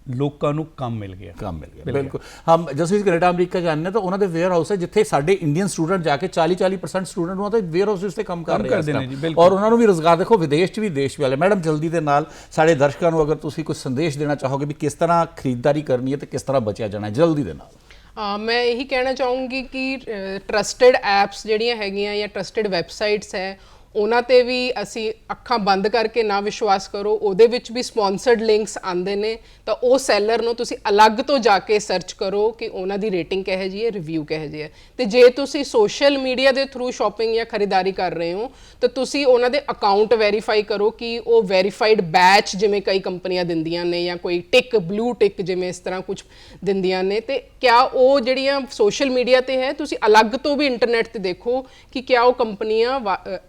ਲੋਕਾਂ ਨੂੰ ਕੰਮ ਮਿਲ ਗਿਆ। ਕੰਮ काम मिल गया बिल्कुल हम जैसे ही कनाडा अमेरिका जाने तो उन्होंने वेयर हाउस ਹੈ ਜਿੱਥੇ ਸਾਡੇ ਇੰਡੀਅਨ ਸਟੂਡੈਂਟ ਜਾ ਕੇ 40 40% ਸਟੂਡੈਂਟ ਉਹਨਾਂ ਦੇ ਵੇਅਰ ਹਾਊਸ ਵਿੱਚ ਤੇ ਕੰਮ ਕਰ ਰਹੇ ਕਰਦੇ ਨੇ ਔਰ ਉਹਨਾਂ ਨੂੰ ਵੀ ਰੋਜ਼ਗਾਰ ਦੇਖੋ ਵਿਦੇਸ਼ 'ਚ ਵੀ ਦੇਸ਼ ਵਾਲੇ ਮੈਡਮ ਜਲਦੀ ਦੇ ਨਾਲ ਸਾਡੇ ਦਰਸ਼ਕਾਂ ਨੂੰ ਅਗਰ ਤੁਸੀਂ ਕੋਈ ਸੰਦੇਸ਼ ਦੇਣਾ ਚਾਹੋਗੇ ਵੀ ਕਿਸ ਤਰ੍ਹਾਂ ਖਰੀਦਦਾਰੀ ਕਰਨੀ ਹੈ ਤੇ ਕਿਸ ਤਰ੍ਹਾਂ ਬਚਿਆ ਜਾਣਾ ਹੈ ਜਲਦੀ ਦੇ ਨਾਲ। ਅਹ ਮੈਂ ਇਹੀ ਕਹਿਣਾ ਚਾਹੂੰਗੀ ਕਿ ਟਰਸਟਡ ਐਪਸ ਜਿਹੜੀਆਂ ਹੈਗੀਆਂ ਜਾਂ ਟਰਸਟਡ ਵੈਬਸਾਈਟਸ ਹੈ ਉਹਨਾਂ ਤੇ ਵੀ ਅਸੀਂ ਅੱਖਾਂ ਬੰਦ ਕਰਕੇ ਨਾ ਵਿਸ਼ਵਾਸ ਕਰੋ, ਉਹਦੇ ਵਿੱਚ ਵੀ ਸਪਾਂਸਰਡ ਲਿੰਕਸ ਆਉਂਦੇ ਨੇ, ਤਾਂ ਉਹ ਸੈਲਰ ਨੂੰ ਤੁਸੀਂ ਅਲੱਗ ਤੋਂ ਜਾ ਕੇ ਸਰਚ ਕਰੋ ਕਿ ਉਹਨਾਂ ਦੀ ਰੇਟਿੰਗ ਕਿਹੋ ਜਿਹੀ ਹੈ ਰਿਵਿਊ ਕਿਹੋ ਜਿਹੀ ਹੈ। ਤੇ ਜੇ ਤੁਸੀਂ ਸੋਸ਼ਲ ਮੀਡੀਆ ਦੇ ਥਰੂ ਸ਼ਾਪਿੰਗ ਜਾਂ ਖਰੀਦਦਾਰੀ ਕਰ ਰਹੇ ਹੋ, ਤਾਂ ਤੁਸੀਂ ਉਹਨਾਂ ਦੇ ਅਕਾਊਂਟ ਵੈਰੀਫਾਈ ਕਰੋ ਕਿ ਉਹ ਵੈਰੀਫਾਈਡ ਬੈਚ ਜਿਵੇਂ ਕਈ ਕੰਪਨੀਆਂ ਦਿੰਦੀਆਂ ਨੇ ਜਾਂ ਕੋਈ ਟਿਕ ਬਲੂ ਟਿਕ ਜਿਵੇਂ ਇਸ ਤਰ੍ਹਾਂ ਕੁਝ ਦਿੰਦੀਆਂ ਨੇ, ਤੇ ਕਿਆ ਉਹ ਜਿਹੜੀਆਂ ਸੋਸ਼ਲ ਮੀਡੀਆ ਤੇ ਹੈ, ਤੁਸੀਂ ਅਲੱਗ ਤੋਂ ਵੀ ਇੰਟਰਨੈਟ ਤੇ ਦੇਖੋ ਕਿ ਕਿਆ ਉਹ ਕੰਪਨੀਆਂ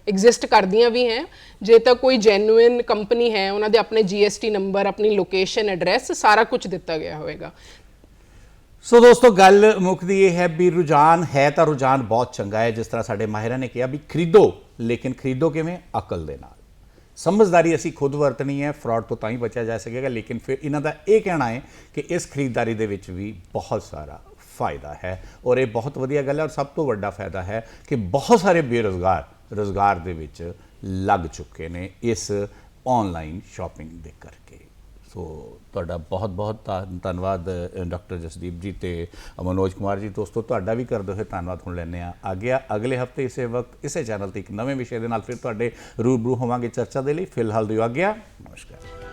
ਐਗਜ਼ਿਸਟ ਕਰਦੀਆਂ ਵੀ ਹੈ। ਜੇ ਤਾਂ ਕੋਈ ਜੈਨੂਇਨ ਕੰਪਨੀ ਹੈ, ਉਹਨਾਂ ਦੇ ਆਪਣੇ GST ਨੰਬਰ ਆਪਣੀ ਲੋਕੇਸ਼ਨ ਐਡਰੈਸ ਸਾਰਾ ਕੁਝ ਦਿੱਤਾ ਗਿਆ ਹੋਵੇਗਾ। ਸੋ ਦੋਸਤੋ, ਗੱਲ ਮੁੱਕਦੀ ਇਹ ਹੈ ਵੀ ਰੁਝਾਨ ਹੈ ਤਾਂ ਰੁਝਾਨ ਬਹੁਤ ਚੰਗਾ ਹੈ। ਜਿਸ ਤਰ੍ਹਾਂ ਸਾਡੇ ਮਾਹਿਰਾਂ ਨੇ ਕਿਹਾ ਵੀ ਖਰੀਦੋ, ਲੇਕਿਨ ਖਰੀਦੋ ਕਿਵੇਂ? ਅਕਲ ਦੇ ਨਾਲ। ਸਮਝਦਾਰੀ ਅਸੀਂ ਖੁਦ ਵਰਤਣੀ ਹੈ ਫਰਾਡ ਤੋਂ ਤਾਂ ਹੀ ਬਚਿਆ ਜਾ ਸਕੇਗਾ, ਲੇਕਿਨ ਫਿਰ ਇਹਨਾਂ ਦਾ ਇਹ ਕਹਿਣਾ ਹੈ ਕਿ ਇਸ ਖਰੀਦਦਾਰੀ ਦੇ ਵਿੱਚ ਵੀ ਬਹੁਤ ਸਾਰਾ ਫਾਇਦਾ ਹੈ। ਔਰ ਇਹ ਬਹੁਤ ਵਧੀਆ ਗੱਲ ਹੈ, ਔਰ ਸਭ ਤੋਂ ਵੱਡਾ ਫਾਇਦਾ ਹੈ ਕਿ ਬਹੁਤ ਸਾਰੇ ਬੇਰੁਜ਼ਗਾਰ ਰੁਜ਼ਗਾਰ ਦੇ ਵਿੱਚ ਲੱਗ ਚੁੱਕੇ ਨੇ ਇਸ ਆਨਲਾਈਨ ਸ਼ਾਪਿੰਗ ਦੇ ਕਰਕੇ। ਸੋ ਤੁਹਾਡਾ ਬਹੁਤ ਬਹੁਤ ਧੰਨ- ਧੰਨਵਾਦ ਡਾਕਟਰ ਜਸਦੀਪ ਜੀ ਤੇ ਮਨੋਜ ਕੁਮਾਰ ਜੀ। ਦੋਸਤੋ, ਤੁਹਾਡਾ ਵੀ ਕਰਦੇ ਹੋਏ ਧੰਨਵਾਦ ਹੁਣ ਲੈਂਦੇ ਆ ਆ ਗਿਆ ਅਗਲੇ ਹਫ਼ਤੇ ਇਸੇ ਵਕਤ, ਇਸੇ ਚੈਨਲ ਤੇ ਇੱਕ ਨਵੇਂ ਵਿਸ਼ੇ ਦੇ ਨਾਲ ਫਿਰ ਤੁਹਾਡੇ ਰੂਬਰੂ ਹੋਵਾਂਗੇ ਚਰਚਾ ਦੇ ਲਈ। ਫਿਲਹਾਲ ਦਿਓ ਆ ਗਿਆ। ਨਮਸਕਾਰ।